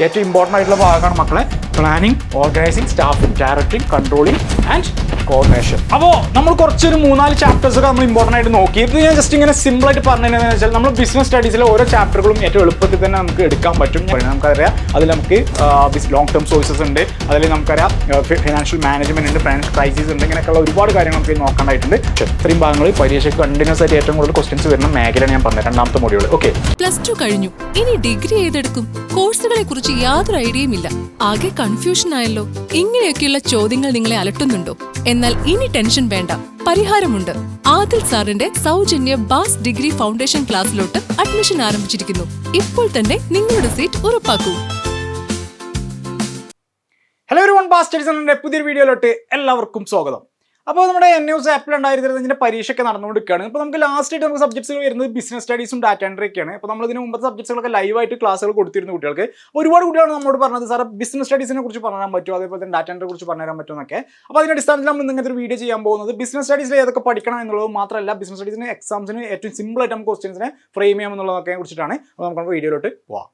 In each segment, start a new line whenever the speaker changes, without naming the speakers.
ഏറ്റവും ഇമ്പോർട്ടന്റ് ആയിട്ടുള്ള ഭാഗമാണ് മക്കളെ planning organising staffing directing controlling and coordination അപ്പോൾ നമ്മൾ കുറച്ചൊരു മൂന്നാൽ ചാപ്റ്റേഴ്സ് ഒക്കെ നമ്മൾ ഇമ്പോർട്ടന്റ് ആയിട്ട് നോക്കി ഇത് ഞാൻ ജസ്റ്റ് ഇങ്ങനെ സിമ്പിൾ ആയിട്ട് പറഞ്ഞതെന്ന് വെച്ചാൽ നമ്മൾ ബിസിനസ് സ്റ്റഡീസിലെ ഓരോ ചാപ്റ്ററുകളും ഏറ്റവും എളുപ്പത്തിൽ തന്നെ നമുക്ക് എടുക്കാൻ പറ്റും. നമുക്കറിയാം. അതിൽ നമുക്ക് ലോങ് ടേം സോഴ്സസ് ഉണ്ട്. അതിൽ നമുക്കറിയാം ഫിനാൻഷ്യൽ മാനേജ്മെന്റ് ഉണ്ട് ഫിനാൻഷ്യൽ ക്രൈസിസ് ഉണ്ട് ഇങ്ങനെയൊക്കെയുള്ള ഒരുപാട് കാര്യങ്ങൾ നമുക്ക് നോക്കാനായിട്ടുണ്ട്. ഇത്രയും ഭാഗങ്ങൾ പരീക്ഷയ്ക്ക് കണ്ടിന്യൂസ് ആയിട്ട് ഏറ്റവും കൂടുതൽ ക്വസ്റ്റ്യൻസ് വരുന്ന മേഖലയാണ് ഞാൻ പറഞ്ഞത്. രണ്ടാമത്തെ മൊഡ്യൂൾ ഓക്കെ
പ്ലസ് ടു കഴിഞ്ഞു. ഇനി ഡിഗ്രി ഏതെടുക്കും? കോഴ്സുകളെ കുറിച്ച് യാതൊരു ഐഡിയയും ഇല്ല. ആകെ കൺഫ്യൂഷൻ ആയല്ലോ. ഇങ്ങനെയൊക്കെയുള്ള ചോദ്യങ്ങൾ നിങ്ങളെ അലട്ടുന്നുണ്ടോ? എന്നാൽ ഇനി ടെൻഷൻ വേണ്ട. പരിഹാരമുണ്ട്. ആദിൽ സാറിന്റെ സൗജന്യ ബാസ് ഡിഗ്രി ഫൗണ്ടേഷൻ ക്ലാസ്സിലോട്ട് അഡ്മിഷൻ ആരംഭിച്ചിരിക്കുന്നു. ഇപ്പോൾ തന്നെ നിങ്ങളുടെ സീറ്റ് ഉറപ്പാക്കൂ.
ഹലോ ഒരു വൺ ബാസ്റ്റേഴ്സിന്റെ പുതിയൊരു വീഡിയോയിലോട്ട് എല്ലാവർക്കും സ്വാഗതം. അപ്പോൾ നമ്മുടെ എൻ ന്യൂസ് ആപ്പിൽ ഉണ്ടായിരുന്നതിന്റെ പരീക്ഷയൊക്കെ നടന്നുകൊണ്ടിരിക്കുകയാണ്. അപ്പോൾ നമുക്ക് ലാസ്റ്റ് ആയിട്ട് നമുക്ക് സബ്ജക്ട്സുകൾ വരുന്നത് ബിസിനസ് സ്റ്റഡീസും ഡാറ്റ എൻട്രി ഒക്കെയാണ്. അപ്പോൾ നമ്മൾ ഇതിന് മുമ്പത്തെ സബ്ജക്ട്സുകളൊക്കെ ലൈവായിട്ട് ക്ലാസ്സുകൾ കൊടുത്തിരുന്നു കുട്ടികൾക്ക്. ഒരുപാട് കുട്ടികളാണ് നമ്മോട് പറഞ്ഞത് സാർ ബിസിനസ് സ്റ്റഡീസിനെ കുറിച്ച് പറയാൻ പറ്റുമോ? അതേപോലെ തന്നെ ഡാറ്റ എൻട്രിയെ കുറിച്ച് പറഞ്ഞുതരാൻ പറ്റുമെന്നൊക്കെ അപ്പോൾ അതിന്റെ അടിസ്ഥാനത്തിൽ നമ്മൾ ഇങ്ങനത്തെ ഒരു വീഡിയോ ചെയ്യാൻ പോകുന്നത് ബിസിനസ് സ്റ്റഡീസിൽ ഏതൊക്കെ പഠിക്കണം എന്നുള്ളത് മാത്രമല്ല ബിസിനസ് സ്റ്റഡീസിന് എക്സാംസിന് ഏറ്റവും സിമ്പിൾ ആയിട്ട് നമുക്ക് ക്വസ്റ്റ്യൻസിനെ ഫ്രെയിം ചെയ്യാം എന്നുള്ളതൊക്കെ കുറിച്ചിട്ടാണ്. അപ്പോൾ നമുക്ക് വീഡിയോയിലോട്ട് പോവാം.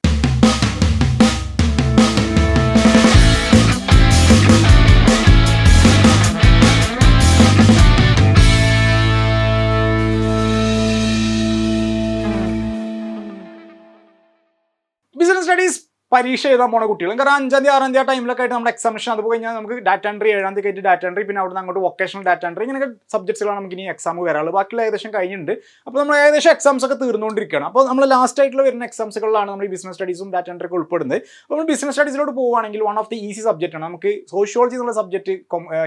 പരീക്ഷ എഴുതാൻ പോണ കുട്ടികളും കാരണം അഞ്ചാം തീയതി ആറാം തീയതി ടൈമിലൊക്കെ ആയിട്ട് നമ്മുടെ എക്സാമിനേഷൻ അത് കഴിഞ്ഞാൽ നമുക്ക് ഡാറ്റ എൻട്രി ഏഴാം തീയതി ആയിട്ട് ഡാറ്റ എൻട്രി പിന്നെ അവിടെ അങ്ങോട്ട് വൊക്കേഷണൽ ഡാറ്റ എൻട്രി ഇങ്ങനെ സബ്ജക്ട്സുകളാണ് നമുക്ക് ഇനി എക്സാം വരാനുള്ളത് ബാക്കിയുള്ള ഏകദേശം കഴിഞ്ഞിട്ടുണ്ട്. അപ്പോൾ നമ്മൾ ഏകദേശം എക്സാംസ് ഒക്കെ തീർന്നുകൊണ്ടിരിക്കുകയാണ്. അപ്പോൾ നമ്മൾ ലാസ്റ്റ് ആയിട്ടുള്ള വരുന്ന എക്സാംസുകളിലാണ് നമ്മൾ ബിസിനസ് സ്റ്റഡീസും ഡാറ്റ എൻട്രി ഒക്കെ ഉൾപ്പെടുന്നത്. അപ്പോൾ നമ്മൾ ബിസിനസ് സ്റ്റഡീസിലോട്ട് പോവുകയാണെങ്കിൽ one of the easy subject ആണ്. നമുക്ക് സോഷ്യോളജി എന്നുള്ള സബ്ജക്റ്റ്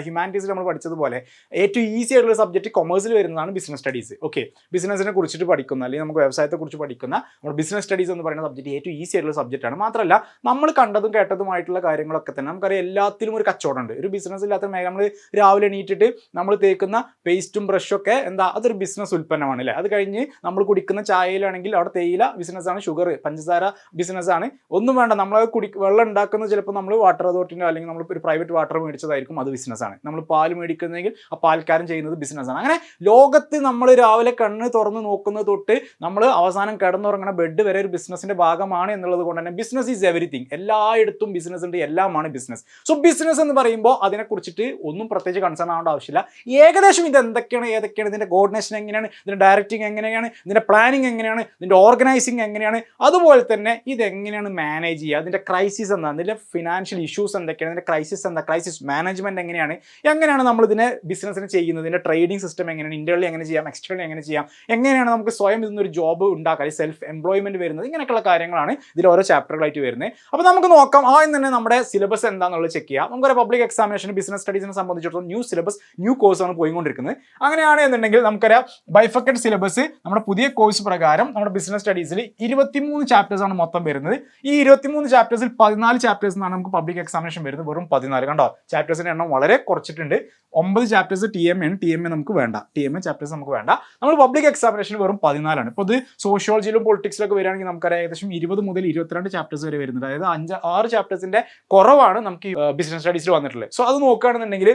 ഹ്യൂമാനിറ്റീസിൽ നമ്മൾ പഠിച്ചതുപോലെ ഏറ്റവും ഈസി ആയിട്ടുള്ള സബ്ജക്റ്റ് കൊമേഴ്സിൽ വരുന്നതാണ് ബിസിനസ് സ്റ്റഡീസ് ഓക്കെ ബിസിനസിനെ കുറിച്ചിട്ട് പഠിക്കുന്ന അല്ലെങ്കിൽ നമുക്ക് വ്യവസായത്തെ കുറിച്ച് പഠിക്കുന്ന നമ്മൾ ബിസിനസ് സ്റ്റഡീസ് എന്ന് പറയുന്ന സബ്ജക്റ്റ് ഏറ്റവും ഈസി ആയിട്ടുള്ള സബ്ജക്റ്റാണ് ആണ്. മാത്രമല്ല നമ്മൾ കണ്ടതും കേട്ടതുമായിട്ടുള്ള കാര്യങ്ങളൊക്കെ തന്നെ. നമുക്കറിയാം എല്ലാത്തിലും ഒരു കച്ചവടമുണ്ട് ഒരു ബിസിനസ് ഇല്ലാത്ത മേഖല നമ്മൾ രാവിലെ എണീറ്റിട്ട് നമ്മൾ തേക്കുന്ന പേസ്റ്റും ബ്രഷും ഒക്കെ എന്താ അതൊരു ബിസിനസ് ഉൽപ്പന്നമാണ് അല്ലേ? അത് കഴിഞ്ഞ് നമ്മൾ കുടിക്കുന്ന ചായയിലാണെങ്കിൽ അവിടെ തേയില ബിസിനസ്സാണ് ഷുഗർ പഞ്ചസാര ബിസിനസ്സാണ് ഒന്നും വേണ്ട നമ്മൾ കുടി വെള്ളം ഉണ്ടാക്കുന്നത് ചിലപ്പോൾ നമ്മൾ വാട്ടർ അതോറിറ്റിന്റെ അല്ലെങ്കിൽ നമ്മൾ ഒരു പ്രൈവറ്റ് വാട്ടർ മേടിച്ചതായിരിക്കും അത് ബിസിനസ്സാണ് നമ്മൾ പാൽ മേടിക്കുന്നെങ്കിൽ ആ പാൽക്കാരൻ ചെയ്യുന്നത് ബിസിനസ്സാണ് അങ്ങനെ ലോകത്ത് നമ്മൾ രാവിലെ കണ്ണ് തുറന്ന് നോക്കുന്നത് തൊട്ട് നമ്മൾ അവസാനം കിടന്നുറങ്ങുന്ന ബെഡ് വരെ ഒരു ബിസിനസ്സിന്റെ ഭാഗമാണ് എന്നുള്ളത് കൊണ്ട് തന്നെ ബിസിനസ് ഈസ് എവറിത്തിങ് എല്ലായിടത്തും ബിസിനസ് ഉണ്ട് എല്ലാമാണ് ബിസിനസ് സോ ബിസിനസ് എന്ന് പറയുമ്പോൾ അതിനെക്കുറിച്ചിട്ട് ഒന്നും പ്രത്യേകിച്ച് കൺസേൺ ആവേണ്ട ആവശ്യമില്ല. ഏകദേശം ഇത് എന്തൊക്കെയാണ് ഏതൊക്കെയാണ് ഇതിന്റെ കോർഡിനേഷൻ എങ്ങനെയാണ് ഇതിന്റെ ഡയറക്റ്റിംഗ് എങ്ങനെയാണ് ഇതിന്റെ പ്ലാനിങ് എങ്ങനെയാണ് ഇതിന്റെ ഓർഗനൈസിങ് എങ്ങനെയാണ് അതുപോലെ തന്നെ ഇത് എങ്ങനെയാണ് മാനേജ് ചെയ്യുക അതിന്റെ ക്രൈസിസ് എന്താണ് ഇതിന്റെ ഫിനാൻഷ്യൽ ഇഷ്യൂസ് എന്തൊക്കെയാണ് ഇതിന്റെ ക്രൈസിസ് എന്താ ക്രൈസിസ് മാനേജ്മെന്റ് എങ്ങനെയാണ് എങ്ങനെയാണ് നമ്മൾ ഇതിനെ ബിസിനസ്സിന് ചെയ്യുന്നത് ഇതിന്റെ ട്രേഡിംഗ് സിസ്റ്റം എങ്ങനെയാണ് ഇന്റേണലി എങ്ങനെ ചെയ്യാം എക്സ്റ്റേണലി എങ്ങനെ ചെയ്യാം എങ്ങനെയാണ് നമുക്ക് സ്വയം ഇതിനൊരു ജോബ് ഉണ്ടാക്കാൻ സെൽഫ് എംപ്ലോയ്മെന്റ് വരുന്നത് ഇങ്ങനെയൊക്കെയുള്ള കാര്യങ്ങളാണ് ഇതിൽ ഓരോ ചാപ്റ്ററുകളായിട്ട് വരുന്നത്. അപ്പോൾ നമുക്ക് നോക്കാം ആദ്യം തന്നെ നമ്മുടെ സിലബസ് എന്താണെന്നുള്ളത് ചെക്ക് ചെയ്യാം. നമുക്കൊരു പബ്ലിക് എക്സാമിനേഷൻ ബിസിനസ് സ്റ്റഡീസിനെ സംബന്ധിച്ചിടത്തോളം ന്യൂ സിലബസ് ന്യൂ കോഴ്സാണ് പോയിക്കൊണ്ടിരിക്കുന്നത്. അങ്ങനെയാണെന്നുണ്ടെങ്കിൽ നമുക്കറിയാം ബൈഫക്കറ്റ് സിലബസ് നമ്മുടെ പുതിയ കോഴ്സ് പ്രകാരം നമ്മുടെ ബിസിനസ് സ്റ്റഡീസിൽ ഇരുപത്തിമൂന്ന് ചാപ്റ്റേഴ്സ് ആണ് മൊത്തം വരുന്നത്. ഈ ഇരുപത്തിമൂന്ന് ചാപ്റ്റേഴ്സിൽ പതിനാല് ചാപ്റ്റേഴ്സ് എന്നാണ് നമുക്ക് പബ്ലിക് എക്സാമിനേഷൻ വരുന്നത്. വെറും പതിനാല്. കണ്ടോ? ചാപ്റ്റേഴ്സിന്റെ എണ്ണം വളരെ കുറച്ചിട്ടുണ്ട്. ഒമ്പത് ചാപ്റ്റേഴ്സ് ടി എം ആണ് ടി എം എ നമുക്ക് വേണ്ട. ടി എം എ ചാപ്റ്റേഴ്സ് നമുക്ക് വേണ്ട. നമ്മൾ പബ്ലിക് എക്സാമിനേഷൻ വെറും പതിനാലാണ്. ഇപ്പോൾ ഇത് സോഷ്യോളജിയിലും പൊളിറ്റിക്സിലൊക്കെ വരികയാണെങ്കിൽ നമുക്കറിയാം ഏകദേശം ഇരുപത് മുതൽ ഇരുപത്തിരണ്ട് ചാപ്റ്റേഴ്സ് വരെ വരുന്നുണ്ട്. അതായത് അഞ്ച് ആറ് ചാപ്റ്റേഴ്സിന്റെ കുറവാണ് നമുക്ക് ബിസിനസ് സ്റ്റഡീസിൽ വന്നിട്ടുള്ളത്. സോ അത് നോക്കുകയാണെന്നുണ്ടെങ്കിൽ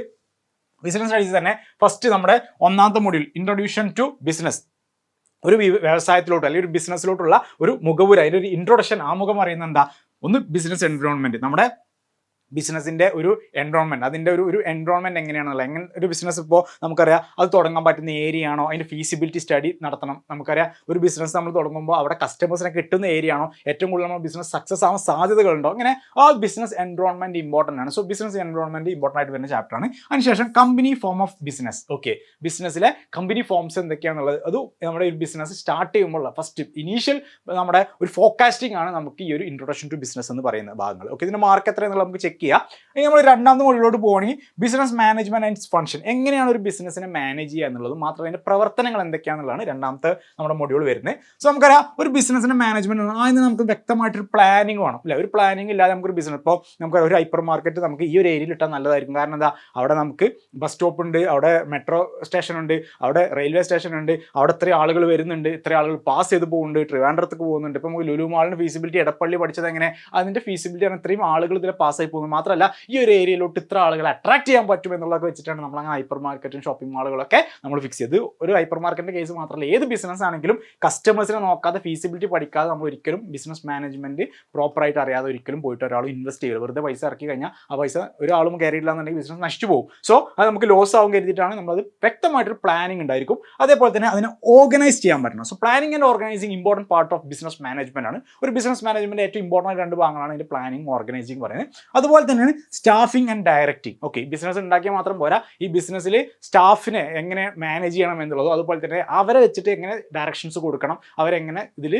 ബിസിനസ് സ്റ്റഡീസ് തന്നെ ഫസ്റ്റ് നമ്മുടെ ഒന്നാമത്തെ മൊഡ്യൂൾ ഇൻട്രൊഡ്യൂഷൻ ടു ബിസിനസ് ഒരു വ്യവസായത്തിലോട്ട് അല്ലെങ്കിൽ ഒരു ബിസിനസ്സിലോട്ടുള്ള ഒരു മുഖവുര അതിന്റെ ഒരു ഇൻട്രൊഡക്ഷൻ ആമുഖം അറിയുന്നത് എന്താ? ഒന്ന് ബിസിനസ് എൻവയോൺമെന്റ് നമ്മുടെ ബിസിനസിന്റെ ഒരു എൻവയോൺമെന്റ് അതിന്റെ ഒരു ഒരു എൻവയോൺമെന്റ് എങ്ങനെയാണെന്നുള്ളത് എങ്ങനെ ഒരു ബിസിനസ് ഇപ്പോൾ നമുക്കറിയാം അത് തുടങ്ങാൻ പറ്റുന്ന ഏരിയ ആണോ? അതിന്റെ ഫീസിബിലിറ്റി സ്റ്റഡി നടത്തണം. നമുക്കറിയാം ഒരു ബിസിനസ് നമ്മൾ തുടങ്ങുമ്പോൾ അവിടെ കസ്റ്റമേഴ്സിനെ കിട്ടുന്ന ഏരിയ ആണോ? ഏറ്റവും കൂടുതൽ നമ്മൾ ബിസിനസ് സക്സസ് ആവാൻ സാധ്യതകളുണ്ടോ? അങ്ങനെ ആ ബിസിനസ് എൻവയോൺമെന്റ് ഇമ്പോർട്ടന്റ് ആണ്. സോ ബിസിനസ് എൻവയോൺമെന്റ് ഇമ്പോർട്ടന്റ് ആയിട്ട് വരുന്ന ചാപ്റ്റർ ആണ്. അതിനുശേഷം company form of business okay ബിസിനസ്സിലെ company forms എന്തൊക്കെയാണുള്ളത് അത് നമ്മുടെ ഒരു ബിസിനസ് സ്റ്റാർട്ട് ചെയ്യുമ്പോൾ ഫസ്റ്റ് ഇനീഷ്യൽ നമ്മുടെ ഒരു ഫോക്കാസ്റ്റിംഗ് ആണ് നമുക്ക് ഈ ഒരു ഇൻട്രൊഡക്ഷൻ ടു ബിസിനസ് എന്ന് പറയുന്ന ഭാഗങ്ങൾ. ഓക്കെ ഇതിന്റെ മാർക്ക് എത്ര എന്നുള്ളത് നമുക്ക് ചെക്ക് ചെയ്യാം. ഇനി നമ്മൾ രണ്ടാമത്തെ മൊഴിയിലോട്ട് പോകണമെങ്കിൽ ബിസിനസ് മാനേജ്മെന്റ് ആൻഡ് ഫംഗ്ഷൻ എങ്ങനെയാണ് ഒരു ബിസിനസ്സിനെ മാനേജ് ചെയ്യുക എന്നുള്ളത്? മാത്രമല്ല അതിന്റെ പ്രവർത്തനങ്ങൾ എന്തൊക്കെയാണെന്നുള്ളതാണ് രണ്ടാമത്തെ നമ്മുടെ മൊഡ്യൂൾ വരുന്നത്. സോ നമുക്കറിയാം ഒരു ബിസിനസ്സിന്റെ മാനേജ്മെന്റ് ആദ്യം നമുക്ക് വ്യക്തമായിട്ടൊരു പ്ലാനിങ് വേണം. അല്ലെ? ഒരു പ്ലാനിങ് ഇല്ലാതെ നമുക്കൊരു ബിസിനസ് ഇപ്പോൾ നമുക്ക് ഒരു ഹൈപ്പർ മാർക്കറ്റ് നമുക്ക് ഈ ഒരു ഏരിയയിൽ ഇട്ടാൽ നല്ലതായിരിക്കും. കാരണം എന്താ? അവിടെ നമുക്ക് ബസ് സ്റ്റോപ്പ് ഉണ്ട് അവിടെ മെട്രോ സ്റ്റേഷൻ ഉണ്ട് അവിടെ റെയിൽവേ സ്റ്റേഷൻ ഉണ്ട് അവിടെ ഇത്രയും ആളുകൾ വരുന്നുണ്ട് ഇത്ര ആളുകൾ പാസ് ചെയ്ത് പോകുന്നുണ്ട് ട്രിവാൻഡ്രത്തേക്ക് പോകുന്നുണ്ട്. ഇപ്പം നമുക്ക് ലുലു മാളിന് ഫീസിബിലിറ്റി എടപ്പള്ളി പഠിച്ചത് എങ്ങനെ? അതിന്റെ ഫീസിബിലിറ്റി ആണ് ഇത്രയും ആളുകൾ ഇതിൽ പാസ്സായി പോകുന്നത്. മാത്രമല്ല ഈ ഒരു ഏരിയയിലോട്ട് ഇത്ര ആളുകളെ അട്രാക്ട് ചെയ്യാൻ പറ്റും എന്നുള്ളതൊക്കെ വെച്ചിട്ടാണ് നമ്മൾ അങ്ങനെ ഹൈപ്പർ മാർക്കറ്റും ഷോപ്പിംഗ് മാളുകളൊക്കെ നമ്മൾ ഫിക്സ് ചെയ്ത് ഒരു ഹൈപ്പർ മാർക്കറ്റിന്റെ കേസ് മാത്രമല്ല ഏത് ബിസിനസ് ആണെങ്കിലും കസ്റ്റമേഴ്സിനെ നോക്കാതെ ഫീസിബിലിറ്റി പഠിക്കാതെ നമ്മൾ ഒരിക്കലും ബിസിനസ് മാനേജ്മെന്റ് പ്രോപ്പറായിട്ട് അറിയാതെ ഒരിക്കലും പോയിട്ട് ഒരാൾ ഇൻവെസ്റ്റ് ചെയ്യരുത്. വെറുതെ പൈസ ഇറക്കി കഴിഞ്ഞാൽ ആ പൈസ ഒരാളും കയറിയില്ല എന്നുണ്ടെങ്കിൽ ബിസിനസ് നശിച്ചു പോകും. സോ അത് നമുക്ക് ലോസ് ആവും കരുതിയിട്ടാണ് നമ്മളത് വ്യക്തമായിട്ടൊരു പ്ലാനിങ് ഉണ്ടായിരിക്കും. അതേപോലെ തന്നെ അതിനെ ഓർഗനൈസ് ചെയ്യാൻ പറ്റണം. So planning and organising important part of business management ആണ്. ഒരു ബിസിനസ് മാനേജ്മെന്റ് ഏറ്റവും ഇമ്പോർട്ടന്റ് രണ്ട് ഭാഗങ്ങളാണ് ഇതിന്റെ പ്ലാനിങ് ഓർഗനൈസിങ് പറയുന്നത്. അതുപോലെ തന്നെയാണ് staffing and directing okay business ഉണ്ടാക്കിയാൽ മാത്രം പോരാ. ഈ ബിസിനസ്സിൽ സ്റ്റാഫിനെ എങ്ങനെ മാനേജ് ചെയ്യണം എന്നുള്ളതോ അതുപോലെ തന്നെ അവരെ വെച്ചിട്ട് എങ്ങനെ ഡയറക്ഷൻസ് കൊടുക്കണം അവരെങ്ങനെ ഇതിൽ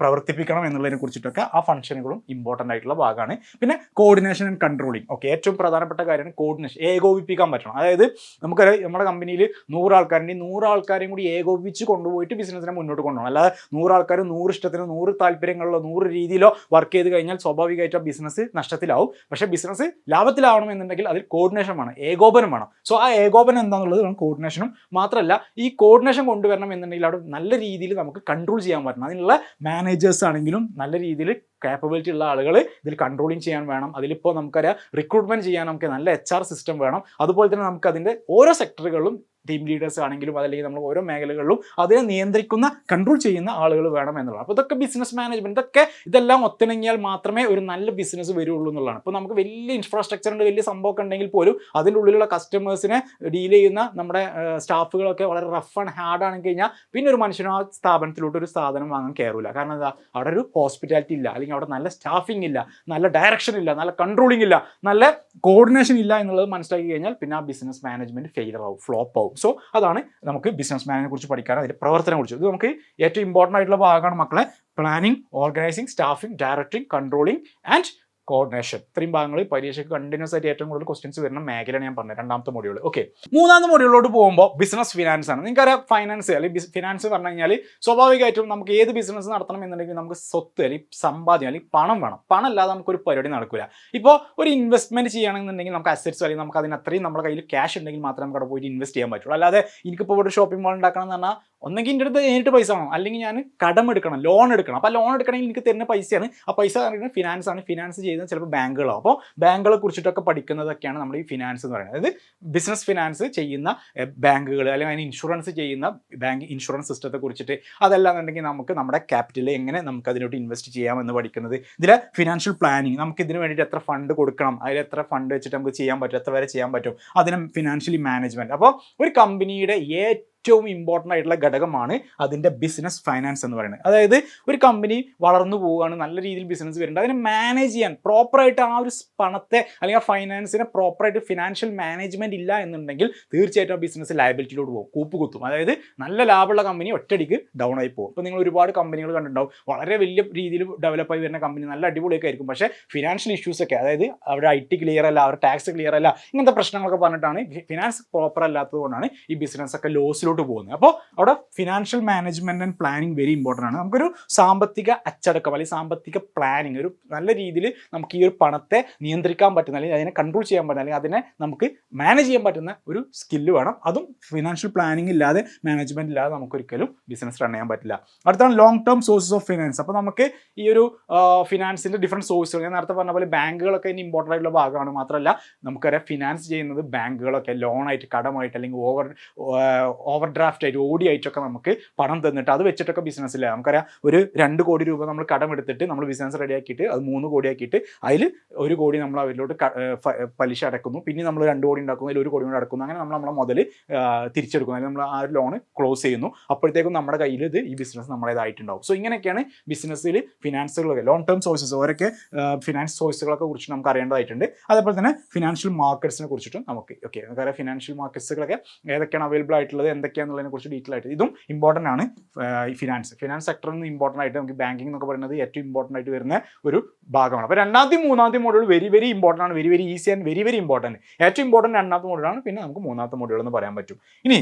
പ്രവർത്തിപ്പിക്കണം എന്നുള്ളതിനെ കുറിച്ചിട്ടൊക്കെ ആ ഫംഗ്ഷനുകളും ഇമ്പോർട്ടന്റ് ആയിട്ടുള്ള ഭാഗമാണ്. പിന്നെ കോർഡിനേഷൻ ആൻഡ് കൺട്രോളിങ് ഓക്കെ ഏറ്റവും പ്രധാനപ്പെട്ട കാര്യമാണ് കോർഡിനേഷൻ ഏകോപിപ്പിക്കാൻ പറ്റണം. അതായത് നമുക്കറിയാം നമ്മുടെ കമ്പനിയിൽ നൂറ് ആൾക്കാരുണ്ടെങ്കിൽ നൂറ് ആൾക്കാരെയും കൂടി ഏകോപിപ്പിച്ച് കൊണ്ടുപോയിട്ട് ബിസിനസ്സിനെ മുന്നോട്ട് കൊണ്ടുപോകണം. അല്ലാതെ നൂറ് ആൾക്കാർ നൂറ് ഇഷ്ടത്തിനോ നൂറ് താല്പര്യങ്ങളിലോ നൂറ് രീതിയിലോ വർക്ക് ചെയ്ത് കഴിഞ്ഞാൽ സ്വാഭാവികമായിട്ട് ആ ബിസിനസ് നഷ്ടത്തിലാവും. പക്ഷേ ബിസിനസ് ലാഭത്തിലാവണം എന്നുണ്ടെങ്കിൽ അതിൽ കോർഡിനേഷൻ വേണം ഏകോപനം വേണം. സോ ആ ഏകോപനം എന്താണെന്നുള്ളത് കോർഡിനേഷനും മാത്രമല്ല ഈ കോർഡിനേഷൻ കൊണ്ടുവരണം എന്നുണ്ടെങ്കിൽ അവിടെ നല്ല രീതിയിൽ നമുക്ക് കൺട്രോൾ ചെയ്യാൻ പറ്റണം. അതിനുള്ള മാനേജേഴ്സ് ആണെങ്കിലും നല്ല രീതിയിൽ കാപ്പബിലിറ്റി ഉള്ള ആളുകൾ ഇതിൽ കൺട്രോളിങ് ചെയ്യാൻ വേണം. അതിലിപ്പോൾ നമുക്കറിയാം റിക്രൂട്ട്മെന്റ് ചെയ്യാൻ നമുക്ക് നല്ല എച്ച് സിസ്റ്റം വേണം. അതുപോലെ തന്നെ നമുക്ക് അതിന്റെ ഓരോ സെക്ടറുകളിലും ടീം ലീഡേഴ്സ് ആണെങ്കിലും അതല്ലെങ്കിൽ നമ്മൾ ഓരോ മേഖലകളിലും അതിനെ നിയന്ത്രിക്കുന്ന കൺട്രോൾ ചെയ്യുന്ന ആളുകൾ വേണം എന്നുള്ളത്. അപ്പോൾ ഇതൊക്കെ ബിസിനസ് മാനേജ്മെന്റ് ഇതൊക്കെ ഇതെല്ലാം ഒത്തിണങ്ങിയാൽ മാത്രമേ ഒരു നല്ല ബിസിനസ് വരുള്ളൂ എന്നുള്ളതാണ്. അപ്പോൾ നമുക്ക് വലിയ ഇൻഫ്രാസ്ട്രക്ചർ ഉണ്ട് വലിയ സംഭവമൊക്കെ ഉണ്ടെങ്കിൽ പോലും അതിന്റെ ഉള്ളിലുള്ള കസ്റ്റമേഴ്സിനെ ഡീൽ ചെയ്യുന്ന നമ്മുടെ സ്റ്റാഫുകളൊക്കെ വളരെ റഫ് ആൻഡ് ഹാർഡ് ആണെങ്കിൽ കഴിഞ്ഞാൽ പിന്നെ ഒരു മനുഷ്യനും ആ സ്ഥാപനത്തിലോട്ട് ഒരു സാധനം വാങ്ങാൻ കയറില്ല കാരണം എന്താ? അവിടെ ഒരു ഹോസ്പിറ്റാലിറ്റി ഇല്ല. അല്ലെങ്കിൽ അവിടെ നല്ല സ്റ്റാഫിംഗ് ഇല്ല നല്ല ഡയറക്ഷൻ ഇല്ല നല്ല കൺട്രോളിംഗ് ഇല്ല നല്ല കോർഡിനേഷൻ ഇല്ല എന്നുള്ളത് മനസ്സിലാക്കി കഴിഞ്ഞാൽ പിന്നെ ആ ബിസിനസ് മാനേജ്മെന്റ് ഫെയിലർ ആവും ഫ്ലോപ്പ് ആവും. സോ അതാണ് നമുക്ക് ബിസിനസ് മാനേജിനെ കുറിച്ച് പഠിക്കാൻ അതിന്റെ പ്രവർത്തനം കുറിച്ച്. ഇത് നമുക്ക് ഏറ്റവും ഇമ്പോർട്ടന്റ് ആയിട്ടുള്ള ഭാഗമാണ് മക്കളെ. Planning organising staffing directing controlling and coordination ഇത്രയും ഭാഗങ്ങൾ പരീക്ഷയ്ക്ക് കണ്ടിന്യൂസ് ആയിട്ട് ഏറ്റവും കൂടുതൽ ക്വസ്റ്റ്യൻസ് വരുന്ന മേഖലയാണ് ഞാൻ പറഞ്ഞത്. രണ്ടാമത്തെ മൊഡ്യൂൾ ഓക്കെ മൂന്നാമത്തെ മൊഡ്യൂളിലോട്ട് പോകുമ്പോൾ ബിസിനസ് ഫിനാൻസ് ആണ്. നിങ്ങൾക്കറിയാം ഫൈനാൻസ് അല്ലെങ്കിൽ ഫിനാൻസ് പറഞ്ഞു കഴിഞ്ഞാൽ സ്വാഭാവികമായിട്ടും നമുക്ക് ഏത് ബിസിനസ് നടത്തണം എന്നുണ്ടെങ്കിൽ നമുക്ക് സ്വത്ത് അല്ലെങ്കിൽ സമ്പാദ്യം അല്ലെങ്കിൽ പണം വേണം. പണം അല്ലാതെ നമുക്കൊരു പരിപാടി നടക്കില്ല ഇപ്പോൾ ഒരു ഇൻവെസ്റ്റ്മെന്റ് ചെയ്യണമെന്നുണ്ടെങ്കിൽ നമുക്ക് അസറ്റ്സ് അല്ലെങ്കിൽ നമുക്ക് അതിന് അത്രയും നമ്മുടെ കയ്യിൽ ക്യാഷ് ഉണ്ടെങ്കിൽ മാത്രമേ നമുക്ക് അവിടെ പോയിട്ട് ഇൻവെസ്റ്റ് ചെയ്യാൻ പറ്റുള്ളൂ. അല്ലാതെ എനിക്കിപ്പോൾ ഒരു ഷോപ്പിംഗ് മാൾ ഉണ്ടാക്കണം എന്ന് പറഞ്ഞാൽ ഒന്നെങ്കിൽ എന്റെ അടുത്ത് നേരിട്ട് പൈസ വേണം. അല്ലെങ്കിൽ ഞാൻ കടം എടുക്കണം ലോൺ എടുക്കണം. അപ്പോൾ ലോൺ എടുക്കണമെങ്കിൽ എനിക്ക് തരുന്ന പൈസയാണ്. ആ പൈസ ഫിനാൻസ് ആണ്. ഫിനാൻസ് ചെയ്യുന്നത് ചിലപ്പോൾ ബാങ്കുകളാവും. അപ്പോൾ ബാങ്കുകളെ കുറിച്ചിട്ടൊക്കെ പഠിക്കുന്നതൊക്കെയാണ് നമ്മൾ ഈ ഫിനാൻസ് എന്ന് പറയുന്നത്. അതായത് ബിസിനസ് ഫിനാൻസ് ചെയ്യുന്ന ബാങ്കുകൾ അല്ലെങ്കിൽ അതിന് ഇൻഷുറൻസ് ചെയ്യുന്ന ബാങ്ക് ഇൻഷുറൻസ് സിസ്റ്റത്തെ കുറിച്ചിട്ട് അതല്ലാന്നുണ്ടെങ്കിൽ നമുക്ക് നമ്മുടെ ക്യാപിറ്റൽ എങ്ങനെ നമുക്ക് അതിനോട്ട് ഇൻവെസ്റ്റ് ചെയ്യാമെന്ന് പഠിക്കുന്നത്. ഇതിൽ ഫിനാൻഷ്യൽ പ്ലാനിങ് നമുക്ക് ഇതിന് വേണ്ടിയിട്ട് എത്ര ഫണ്ട് കൊടുക്കണം അതിൽ എത്ര ഫണ്ട് വെച്ചിട്ട് നമുക്ക് ചെയ്യാൻ പറ്റും എത്ര വരെ ചെയ്യാൻ പറ്റും അതിന് ഫിനാൻഷ്യലി മാനേജ്മെന്റ് അപ്പോൾ ഒരു കമ്പനിയുടെ ഏറ്റവും ഏറ്റവും ഇമ്പോർട്ടന്റ് ആയിട്ടുള്ള ഘടകമാണ് അതിന്റെ ബിസിനസ് ഫൈനാൻസ് എന്ന് പറയുന്നത്. അതായത് ഒരു കമ്പനി വളർന്നു പോവുകയാണ് നല്ല രീതിയിൽ ബിസിനസ് വരുന്നുണ്ട്. അതിനെ മാനേജ് ചെയ്യാൻ പ്രോപ്പറായിട്ട് ആ ഒരു പണത്തെ അല്ലെങ്കിൽ ആ ഫൈനാൻസിനെ പ്രോപ്പറായിട്ട് ഫിനാൻഷ്യൽ മാനേജ്മെന്റ് ഇല്ല എന്നുണ്ടെങ്കിൽ തീർച്ചയായിട്ടും ആ ബിസിനസ് ലയബിലിറ്റിയിലോട്ട് പോകും കൂപ്പ് കുത്തും. അതായത് നല്ല ലാഭമുള്ള കമ്പനി ഒറ്റയടിക്ക് ഡൗൺ ആയി പോകും. ഇപ്പോൾ നിങ്ങൾ ഒരുപാട് കമ്പനികൾ കണ്ടിട്ടുണ്ടാവും. വളരെ വലിയ രീതിയിൽ ഡെവലപ്പ് ആയി വരുന്ന കമ്പനി നല്ല അടിപൊളിയൊക്കെ ആയിരിക്കും. പക്ഷേ ഫിനാൻഷ്യൽ ഇഷ്യൂസൊക്കെ അതായത് അവരുടെ ഐ ടി ക്ലിയർ അല്ല അവരുടെ ടാക്സ് ക്ലിയർ അല്ല ഇങ്ങനത്തെ പ്രശ്നങ്ങളൊക്കെ പറഞ്ഞിട്ടാണ് ഫിനാൻസ് പ്രോപ്പർ അല്ലാത്തത് കൊണ്ടാണ് ഈ ബിസിനസ് ഒക്കെ ലോസിലോട്ട് പോകുന്നത്. അപ്പോൾ അവിടെ financial management and planning very important ആണ്. നമുക്കൊരു സാമ്പത്തിക അച്ചടക്കം അല്ലെങ്കിൽ സാമ്പത്തിക പ്ലാനിങ് ഒരു നല്ല രീതിയിൽ നമുക്ക് ഈ ഒരു പണത്തെ നിയന്ത്രിക്കാൻ പറ്റുന്ന അല്ലെങ്കിൽ അതിനെ കൺട്രോൾ ചെയ്യാൻ പറ്റുന്ന അല്ലെങ്കിൽ അതിനെ നമുക്ക് മാനേജ് ചെയ്യാൻ പറ്റുന്ന ഒരു സ്കില്ല് വേണം. അതും ഫിനാൻഷ്യൽ പ്ലാനിങ് ഇല്ലാതെ മാനേജ്മെന്റ് ഇല്ലാതെ നമുക്ക് ഒരിക്കലും ബിസിനസ് റൺ ചെയ്യാൻ പറ്റില്ല. അടുത്താണ് long term sources of finance അപ്പോൾ നമുക്ക് ഈ ഒരു ഫിനാൻസിന്റെ ഡിഫറെന്റ് സോഴ്സുകൾ ഞാൻ നേരത്തെ പറഞ്ഞ പോലെ ബാങ്കുകളൊക്കെ ഇനി ഇമ്പോർട്ടന്റ് ആയിട്ടുള്ള ഭാഗമാണ്. മാത്രമല്ല നമുക്കറിയാം ഫിനാൻസ് ചെയ്യുന്നത് ബാങ്കുകളൊക്കെ ലോണായിട്ട് കടമായിട്ട് അല്ലെങ്കിൽ ഓവർ ഓവർ ഡ്രാഫ്റ്റ് ആയിട്ട് ഓടി ആയിട്ടൊക്കെ നമുക്ക് പണം തന്നിട്ട് അത് വെച്ചിട്ടൊക്കെ ബിസിനസ് ഇല്ല നമുക്കറിയാം ഒരു രണ്ട് കോടി രൂപ നമ്മൾ കടം എടുത്തിട്ട് നമ്മൾ ബിസിനസ് റെഡി ആക്കിയിട്ട് അത് മൂന്ന് കോടി ആക്കിയിട്ട് അതിൽ ഒരു കോടി നമ്മൾ അവരിലോട്ട് പലിശ അടക്കുന്നു. പിന്നെ നമ്മൾ രണ്ട് കോടി ഉണ്ടാക്കുന്നു അതിൽ ഒരു കോടി കൂടി അടക്കുന്നു. അങ്ങനെ നമ്മൾ നമ്മളെ മുതൽ തിരിച്ചെടുക്കുന്നു. അല്ലെങ്കിൽ നമ്മൾ ആ ഒരു ലോൺ ക്ലോസ് ചെയ്യുന്നു. അപ്പോഴത്തേക്കും നമ്മുടെ കയ്യിൽ ഇത് ഈ ബിസിനസ് നമ്മുടേതായിട്ടുണ്ടാവും. സോ ഇങ്ങനെയൊക്കെയാണ് ബിസിനസ്സിൽ ഫിനാൻസുകളൊക്കെ ലോങ് ടേം സോഴ്സസ് ഓരൊക്കെ ഫിനാൻസ് സോഴ്സുകളൊക്കെ കുറിച്ച് നമുക്ക് അറിയേണ്ടതായിട്ടുണ്ട്. അതേപോലെ തന്നെ ഫിനാൻഷ്യൽ മാർക്കറ്റ്സിനെ കുറിച്ചിട്ടും നമുക്ക് ഓക്കെ നമുക്കറിയാം ഫിനാൻഷ്യൽ മാർക്കറ്റ്സുകളൊക്കെ ഏതൊക്കെയാണ് അവൈലബിൾ ആയിട്ടുള്ളത് എന്തൊക്കെയാണെന്നുള്ളതിനെ കുറിച്ച് ഡീറ്റെയിൽ ആയിട്ട്. ഇതും ഇമ്പോർട്ടന്റ് ആണ് ഫിനാൻസ് ഫിനാൻസ് സെക്ടറിൽ നിന്ന് ഇമ്പോർട്ടന്റ് ആയിട്ട് നമുക്ക് ബാങ്കിങ് എന്നൊക്കെ പറയുന്നത് ഏറ്റവും ഇമ്പോർട്ടന്റ് ആയിട്ട് വരുന്ന ഒരു ഭാഗമാണ്. അപ്പോൾ രണ്ടാമത്തെ മൂന്നാമത്തെ മോഡ്യൂൾ വെരി വെരി ഇമ്പോർട്ടന്റ് ആണ്. Very very easy and very very important ഏറ്റവും ഇമ്പോർട്ടന്റ് രണ്ടാമത്തെ മോഡ്യൂളാണ് പിന്നെ നമുക്ക് മൂന്നാമത്തെ മോഡ്യൂൾ എന്ന് പറയാൻ പറ്റും. ഇനി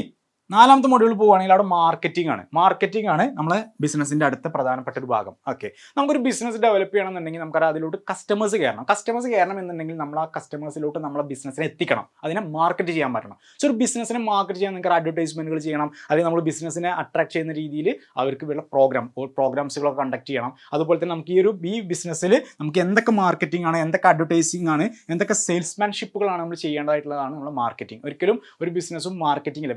നാലാമത്തെ മൊഡ്യൂൾ പോവുകയാണെങ്കിൽ അവിടെ മാർക്കറ്റിംഗ് ആണ്. മാർക്കറ്റിംഗ് ആണ് നമ്മളെ ബിസിനസിന്റെ അടുത്ത പ്രധാനപ്പെട്ട ഒരു ഭാഗം. ഓക്കെ നമുക്കൊരു ബിസിനസ് ഡെവലപ്പ് ചെയ്യണമെന്നുണ്ടെങ്കിൽ നമുക്ക് അതിലോട്ട് കസ്റ്റമേഴ്സ് കയറണം. കസ്റ്റമേഴ്സ് കയറണം എന്നുണ്ടെങ്കിൽ നമ്മൾ ആ കസ്റ്റമേഴ്സിലോട്ട് നമ്മളെ ബിസിനസ്സിനെ എത്തിക്കണം. അതിനെ മാർക്കറ്റ് ചെയ്യാൻ പറ്റണം. സോ ഒരു ബിസിനസ്സിനെ മാർക്കറ്റ് ചെയ്യാൻ നിങ്ങൾക്ക് അഡ്വർടൈസ്മെന്റുകൾ ചെയ്യണം. അല്ലെങ്കിൽ നമ്മൾ ബിസിനസ്സിനെ അട്രാക്ട് ചെയ്യുന്ന രീതിയിൽ അവർക്ക് വേണ്ട പ്രോഗ്രാം പ്രോഗ്രാംസുകളൊക്കെ കണ്ടക്ട് ചെയ്യണം. അതുപോലെ തന്നെ നമുക്ക് ഈ ഒരു ഈ ബിസിനസ്സിൽ നമുക്ക് എന്തൊക്കെ മാർക്കറ്റിംഗ് ആണ് എന്തൊക്കെ അഡ്വർടൈസിംഗ് ആണ് എന്തൊക്കെ സെയിൽസ്മാൻഷിപ്പുകളാണ് നമ്മൾ ചെയ്യേണ്ടതായിട്ടുള്ളതാണ് നമ്മൾ മാർക്കറ്റിംഗ് ഒരിക്കലും ഒരു ബിസിനസ്സും മാർക്കറ്റിംഗ് ഇല്ല.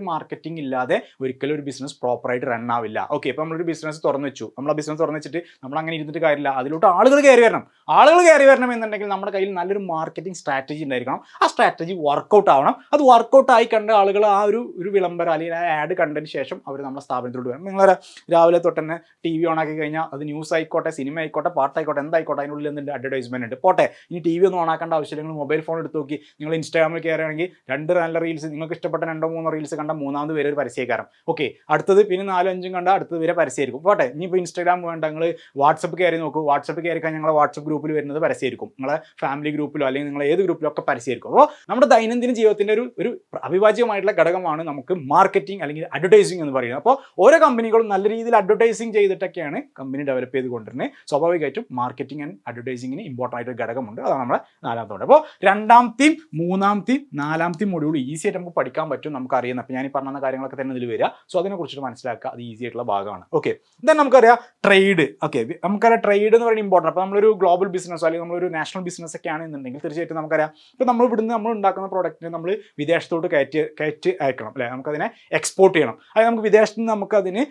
വ്യക്തമായിട്ടൊരു മാർക്കറ്റിംഗ് ഇല്ലാതെ ഒരിക്കലും ഒരു ബിസിനസ് പ്രോപ്പറായിട്ട് റൺ ആവില്ല. ഓക്കെ ഇപ്പം നമ്മളൊരു ബിസിനസ് തുറന്നു വെച്ചു. നമ്മൾ ആ ബിസിനസ് തുറന്നു വെച്ചിട്ട് നമ്മൾ അങ്ങനെ ഇരുന്നിട്ട് കാര്യമില്ല. അതിലോട്ട് ആളുകൾ കയറി വരണം. ആളുകൾ കയറി വരണം എന്നുണ്ടെങ്കിൽ നമ്മുടെ കയ്യിൽ നല്ലൊരു മാർക്കറ്റിംഗ് സ്ട്രാറ്റജി ഉണ്ടായിരിക്കണം. ആ സ്ട്രാറ്റജി വർക്കൗട്ട് ആവണം. അത് വർക്കൗട്ട് ആയി കണ്ട ആളുകൾ ആ ഒരു ഒരു വിളംബരം അല്ലെങ്കിൽ ആ ആഡ് കണ്ടതിന് ശേഷം അവർ നമ്മുടെ സ്ഥാപനത്തിലോട്ട് വരും. നിങ്ങൾ രാവിലെ തൊട്ട് തന്നെ ടി വി ഓൺ ആക്കി കഴിഞ്ഞാൽ അത് ന്യൂസ് ആയിക്കോട്ടെ സിനിമ ആയിക്കോട്ടെ പാട്ടായിക്കോട്ടെ എന്തായിക്കോട്ടെ അതിനുള്ളിൽ എന്തുണ്ട് അഡ്വർടൈസ്മെന്റ് ഉണ്ട്. പോട്ടെ ഇനി ടി വി ഒന്നും ഓൺ ആക്കേണ്ട ആവശ്യമില്ല. നിങ്ങൾ മൊബൈൽ ഫോൺ എടുത്ത് നോക്കി. നിങ്ങൾ ഇൻസ്റ്റാഗ്രാമിൽ കയറുകയാണെങ്കിൽ രണ്ട് നല്ല റീൽസ് നിങ്ങൾക്ക് ഇഷ്ടപ്പെട്ട രണ്ടോ മൂന്നോ റീൽസ് കണ്ട മൂന്നാമത് പേര് ഒരു പരസ്യക്കാരം ഓക്കെ അടുത്തത് പിന്നെ നാലും അഞ്ചും കണ്ട അടുത്തത് വരെ പരസ്യമായിരിക്കും പോട്ടെ ഇനിയിപ്പോൾ ഇൻസ്റ്റാഗ്രാം വേണ്ട നിങ്ങൾ വാട്സപ്പ് കയറി നോക്കൂ. വാട്സപ്പ് കയറി കഴിഞ്ഞാൽ ഞങ്ങളെ വാട്സപ്പ് ഗ്രൂപ്പിൽ വരുന്നത് പരസ്യമായിരിക്കും നിങ്ങളെ ഫാമിലി ഗ്രൂപ്പിലോ അല്ലെങ്കിൽ നിങ്ങൾ ഏത് ഗ്രൂപ്പിലോ ഒക്കെ പരസ്യമായിരിക്കും അപ്പോൾ നമ്മുടെ ദൈനംദിന ജീവിതത്തിന്റെ ഒരു ഒരു അവിഭാജ്യമായിട്ടുള്ള ഘടകമാണ് നമുക്ക് മാർക്കറ്റിംഗ് അല്ലെങ്കിൽ അഡ്വർടൈസിംഗ് എന്ന് പറയുന്നത്. അപ്പോൾ ഓരോ കമ്പനികളും നല്ല രീതിയിൽ അഡ്വർടൈസിംഗ് ചെയ്തിട്ടൊക്കെയാണ് കമ്പനി ഡെവലപ്പ് ചെയ്ത് കൊണ്ടിരുന്നത് സ്വാഭാവികമായിട്ടും മാർക്കറ്റിംഗ് ആൻഡ് അഡ്വർടൈസിങ്ങിന് ഇമ്പോർട്ടന്റ് ആയിട്ട് ഘടകമുണ്ട്. അതാണ് നമ്മുടെ നാലാമത്തോടെ അപ്പോൾ രണ്ടാമത്തെയും മൂന്നാമത്തെയും നാലാമത്തെയും മൊഡ്യൂൾ ഈസി ആയിട്ട് നമുക്ക് പഠിക്കാൻ പറ്റും നമുക്ക് അറിയുന്ന അപ്പോൾ ഞാൻ ഈ പറഞ്ഞ കാര്യങ്ങളൊക്കെ തന്നെ ഇതിൽ വരിക. സോ അതിനെ കുറിച്ചിട്ട് മനസ്സിലാക്കുക. അത് ഈസി ആയിട്ടുള്ള ഭാഗമാണ്. ഓക്കെ ദെൻ നമുക്കറിയാം ട്രേഡ് ഓക്കെ നമുക്കറിയാം ട്രേഡ് എന്ന് പറയുന്നത് ഇമ്പോർട്ടന്റ് അപ്പോൾ നമ്മളൊരു ഗ്ലോബൽ ബിസിനസ് അല്ലെങ്കിൽ നമ്മളൊരു നാഷണൽ ബിസിനസ് ഒക്കെ ആണെന്നുണ്ടെങ്കിൽ തീർച്ചയായിട്ടും നമുക്കറിയാം. ഇപ്പോൾ നമ്മൾ ഇവിടുന്ന് നമ്മൾ ഉണ്ടാക്കുന്ന പ്രോഡക്റ്റിനെ നമ്മൾ വിദേശത്തോട്ട് കയറ്റി കയറ്റി അയക്കണം. അല്ലേ? നമുക്കതിനെ എക്സ്പോർട്ട് ചെയ്യണം. അതായത് നമുക്ക് വിദേശത്ത് നിന്ന് നമുക്കതിന്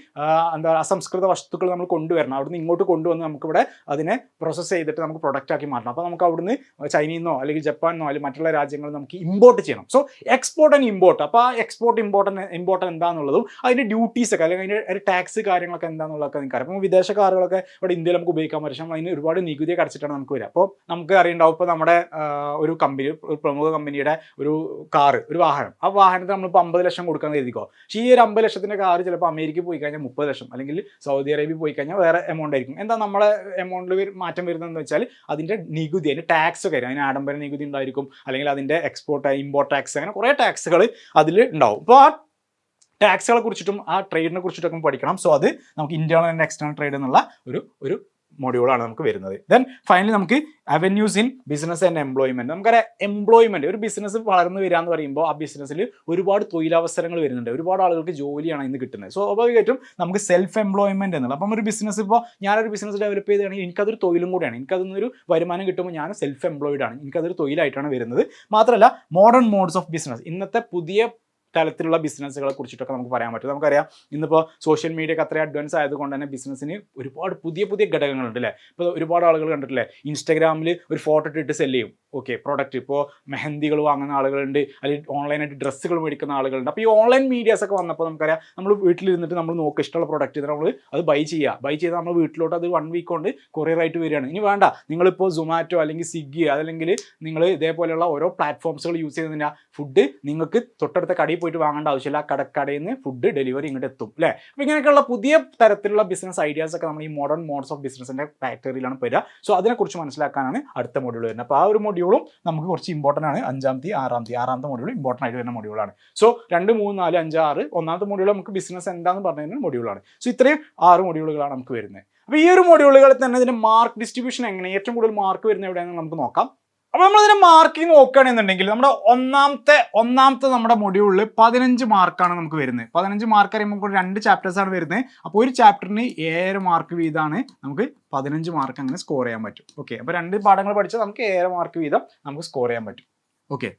എന്താ അസംസ്കൃത വസ്തുക്കൾ നമ്മൾ കൊണ്ടുവരണം. അവിടുന്ന് ഇങ്ങോട്ട് കൊണ്ടുവന്ന് നമുക്കിവിടെ അതിനെ പ്രോസസ്സ് ചെയ്തിട്ട് നമുക്ക് പ്രൊഡക്റ്റ് ആക്കി മാറ്റണം. അപ്പോൾ നമുക്ക് അവിടുന്ന് ചൈനയിൽ നിന്നോ അല്ലെങ്കിൽ ജപ്പാനിന്നോ അല്ലെങ്കിൽ മറ്റുള്ള രാജ്യങ്ങളിൽ നമുക്ക് ഇമ്പോർട്ട് ചെയ്യണം. സോ എക്സ്പോർട്ട് ആൻഡ് ഇമ്പോർട്ട് അപ്പോൾ ആ എക്സ്പോർട്ട് ഇമ്പോർട്ട് ഇമ്പോർട്ട് എന്താണെന്നുള്ളതും അതിന്റെ ഡ്യൂട്ടീസ് ഒക്കെ അല്ലെങ്കിൽ അതിന്റെ ടാക്സ് കാര്യങ്ങളൊക്കെ എന്താണെന്നുള്ളതൊക്കെ നിങ്ങൾക്ക് അറിയാം അപ്പോൾ വിദേശ കാറുകളൊക്കെ ഇവിടെ ഇന്ത്യയിൽ നമുക്ക് ഉപയോഗിക്കാൻ പറ്റും. അതിന് ഒരുപാട് നികുതിയൊക്കെ അടച്ചിട്ടാണ് നമുക്ക് വരിക. അപ്പോൾ നമുക്ക് അറിയണ്ടാവും ഇപ്പോൾ നമ്മുടെ ഒരു കമ്പനി ഒരു പ്രമുഖ കമ്പനിയുടെ ഒരു കാറ് ഒരു വാഹനം. ആ വാഹനത്തിന് നമ്മളിപ്പോൾ അമ്പത് ലക്ഷം കൊടുക്കാൻ എഴുതിക്കോ പക്ഷേ ഈ ഒരു അമ്പത് ലക്ഷത്തിന്റെ കാറ് ചിലപ്പോൾ അമേരിക്കയിൽ പോയി കഴിഞ്ഞാൽ മുപ്പത് ലക്ഷം അല്ലെങ്കിൽ സൗദി അറേബ്യ പോയി കഴിഞ്ഞാൽ വേറെ എമൗണ്ട് ആയിരിക്കും. എന്താ നമ്മളെ എമൗണ്ടിൽ മാറ്റം വരുന്നതെന്ന് വെച്ചാൽ അതിന്റെ നികുതി അതിന്റെ ടാക്സ് ഒക്കെ അതിന് ആഡംബര നികുതി ഉണ്ടായിരിക്കും അല്ലെങ്കിൽ അതിന്റെ എക്സ്പോർട്ട് ഇമ്പോർട്ട് ടാക്സ് അങ്ങനെ കുറേ ടാക്സുകൾ അതിൽ ഉണ്ടാവും. അപ്പോൾ ആ ടാക്സുകളെ കുറിച്ചിട്ടും ആ ട്രേഡിനെ കുറിച്ചിട്ടൊക്കെ പഠിക്കണം. സോ അത് നമുക്ക് ഇന്റേണൽ ആൻഡ് എക്സ്റ്റേണൽ ട്രേഡ് എന്നുള്ള ഒരു ഒരു മൊഡ്യൂളാണ് നമുക്ക് വരുന്നത്. ദെൻ ഫൈനലി നമുക്ക് avenues in business and employment നമുക്കറിയാം എംപ്ലോയ്മെന്റ് ഒരു ബിസിനസ് വളർന്നു വരിക എന്ന് പറയുമ്പോൾ ആ ബിസിനസ്സിൽ ഒരുപാട് തൊഴിലവസരങ്ങൾ വരുന്നുണ്ട്. ഒരുപാട് ആളുകൾക്ക് ജോലിയാണ് ഇന്ന് കിട്ടുന്നത്. സോ സ്വാഭാവികമായിട്ടും നമുക്ക് സെൽഫ് എംപ്ലോയ്മെന്റ് എന്നുള്ളത്. അപ്പം ഒരു ബിസിനസ് ഇപ്പോൾ ഞാനൊരു ബിസിനസ് ഡെവലപ്പ് ചെയ്തതാണെങ്കിൽ എനിക്കതൊരു തൊഴിലും കൂടിയാണ്. എനിക്കതൊന്നൊരു വരുമാനം കിട്ടുമ്പോൾ ഞാൻ സെൽഫ് എംപ്ലോയിഡ് ആണ്. എനിക്കതൊരു തൊഴിലായിട്ടാണ് വരുന്നത്. മാത്രമല്ല മോഡേൺ മോഡ്സ് ഓഫ് ബിസിനസ് ഇന്നത്തെ പുതിയ തലത്തിലുള്ള ബിസിനസ്സുകളെ കുറിച്ചിട്ടൊക്കെ നമുക്ക് പറയാൻ പറ്റും. നമുക്കറിയാം ഇന്നിപ്പോൾ സോഷ്യൽ മീഡിയ ഒക്കെ അത്രയും അഡ്വാൻസ് ആയതുകൊണ്ട് തന്നെ ബിസിനസ്സിന് ഒരുപാട് പുതിയ പുതിയ ഘടകങ്ങളുണ്ട് അല്ലേ? ഇപ്പോൾ ഒരുപാട് ആളുകൾ കണ്ടിട്ടില്ലേ? ഇൻസ്റ്റാഗ്രാമിൽ ഒരു ഫോട്ടോ ഇട്ടിട്ട് സെൽ ചെയ്യും. ഓക്കെ പ്രോഡക്റ്റ് ഇപ്പോൾ മെഹന്തികൾ വാങ്ങുന്ന ആളുകളുണ്ട് അല്ലെങ്കിൽ ഓൺലൈനായിട്ട് ഡ്രസ്സുകൾ മേടിക്കുന്ന ആളുകളുണ്ട്. അപ്പോൾ ഈ ഓൺലൈൻ മീഡിയാസ് ഒക്കെ വന്നപ്പോൾ നമുക്കറിയാം നമ്മൾ വീട്ടിലിരുന്നിട്ട് നമ്മൾ നോക്കുക ഇഷ്ടമുള്ള പ്രോഡക്റ്റ് നമ്മൾ അത് ബൈ ചെയ്യുക. ബൈ ചെയ്ത് നമ്മൾ വീട്ടിലോട്ട് അത് വൺ വീക്ക് കൊണ്ട് കൊറിയർ ആയിട്ട് വരികയാണ്. ഇനി വേണ്ട നിങ്ങളിപ്പോൾ സൊമാറ്റോ അല്ലെങ്കിൽ സ്വിഗ്ഗി അതല്ലെങ്കിൽ നിങ്ങൾ ഇതേപോലെയുള്ള ഓരോ പ്ലാറ്റ്ഫോംസുകൾ യൂസ് ചെയ്തതിന്റെ ഫുഡ് നിങ്ങൾക്ക് തൊട്ടടുത്ത പോയിട്ട് വാങ്ങേണ്ട ആവശ്യമില്ല. കടക്കടയിൽ നിന്ന് ഫുഡ് ഡെലിവറി ഇങ്ങോട്ട് എത്തും അല്ലേ അപ്പോൾ ഇങ്ങനെയൊക്കെയുള്ള പുതിയ തരത്തിലുള്ള ബിസിനസ് ഐഡിയാസ് ഒക്കെ നമ്മൾ ഈ മോഡേൺ മോഡ്സ് ഓഫ് ബിസിനസിന്റെ ഫാക്ടറിയിലാണ് വരിക. സോ അതിനെക്കുറിച്ച് മനസ്സിലാക്കാനാണ് അടുത്ത മോഡ്യൂൾ വരുന്നത്. അപ്പോൾ ആ ഒരു മോഡ്യൂളും നമുക്ക് കുറച്ച് ഇമ്പോർട്ടന്റ് ആണ്. അഞ്ചാമത്തെ ആറാമത്തെ ആറാമത്തെ മോഡ്യൂൾ ഇമ്പോർട്ടന്റ് ആയിട്ട് വരുന്ന മൊഡ്യൂളാണ് സോ രണ്ട് മൂന്ന് നാല് അഞ്ച് ആറ് ഒന്നാമത്തെ മോഡ്യൂൾ നമുക്ക് ബിസിനസ് എന്താണെന്ന് പറഞ്ഞതിന് മോഡ്യൂളാണ് സോ ഇത്രയും ആറ് മൊഡ്യൂളുകളാണ് നമുക്ക് വരുന്നത്. അപ്പോൾ ഈ ഒരു മൊഡ്യൂളുകളിൽ തന്നെ ഇതിന്റെ മാർക്ക് ഡിസ്ട്രിബ്യൂഷൻ എങ്ങനെ? ഏറ്റവും കൂടുതൽ മാർക്ക് വരുന്ന എവിടെയാണെന്ന് നമുക്ക് നോക്കാം. അപ്പോൾ നമ്മൾ ഇതിന്റെ മാർക്കിംഗ് നോക്കുകയാണെന്നുണ്ടെങ്കിൽ നമ്മുടെ ഒന്നാമത്തെ ഒന്നാമത്തെ നമ്മുടെ മൊഡ്യൂളിൽ പതിനഞ്ച് മാർക്കാണ് നമുക്ക് വരുന്നത്. പതിനഞ്ച് മാർക്ക് അറിയുമ്പോൾ രണ്ട് ചാപ്റ്റേഴ്സ് ആണ് വരുന്നത്. അപ്പോൾ ഒരു ചാപ്റ്ററിന് ഏഴ് മാർക്ക് വീതമാണ് നമുക്ക് പതിനഞ്ച് മാർക്ക് അങ്ങനെ സ്കോർ ചെയ്യാൻ പറ്റും. ഓക്കെ അപ്പോൾ രണ്ട് പാഠങ്ങൾ പഠിച്ചാൽ നമുക്ക് ഏഴ് മാർക്ക് വീതം നമുക്ക് സ്കോർ ചെയ്യാൻ പറ്റും. ഓക്കെ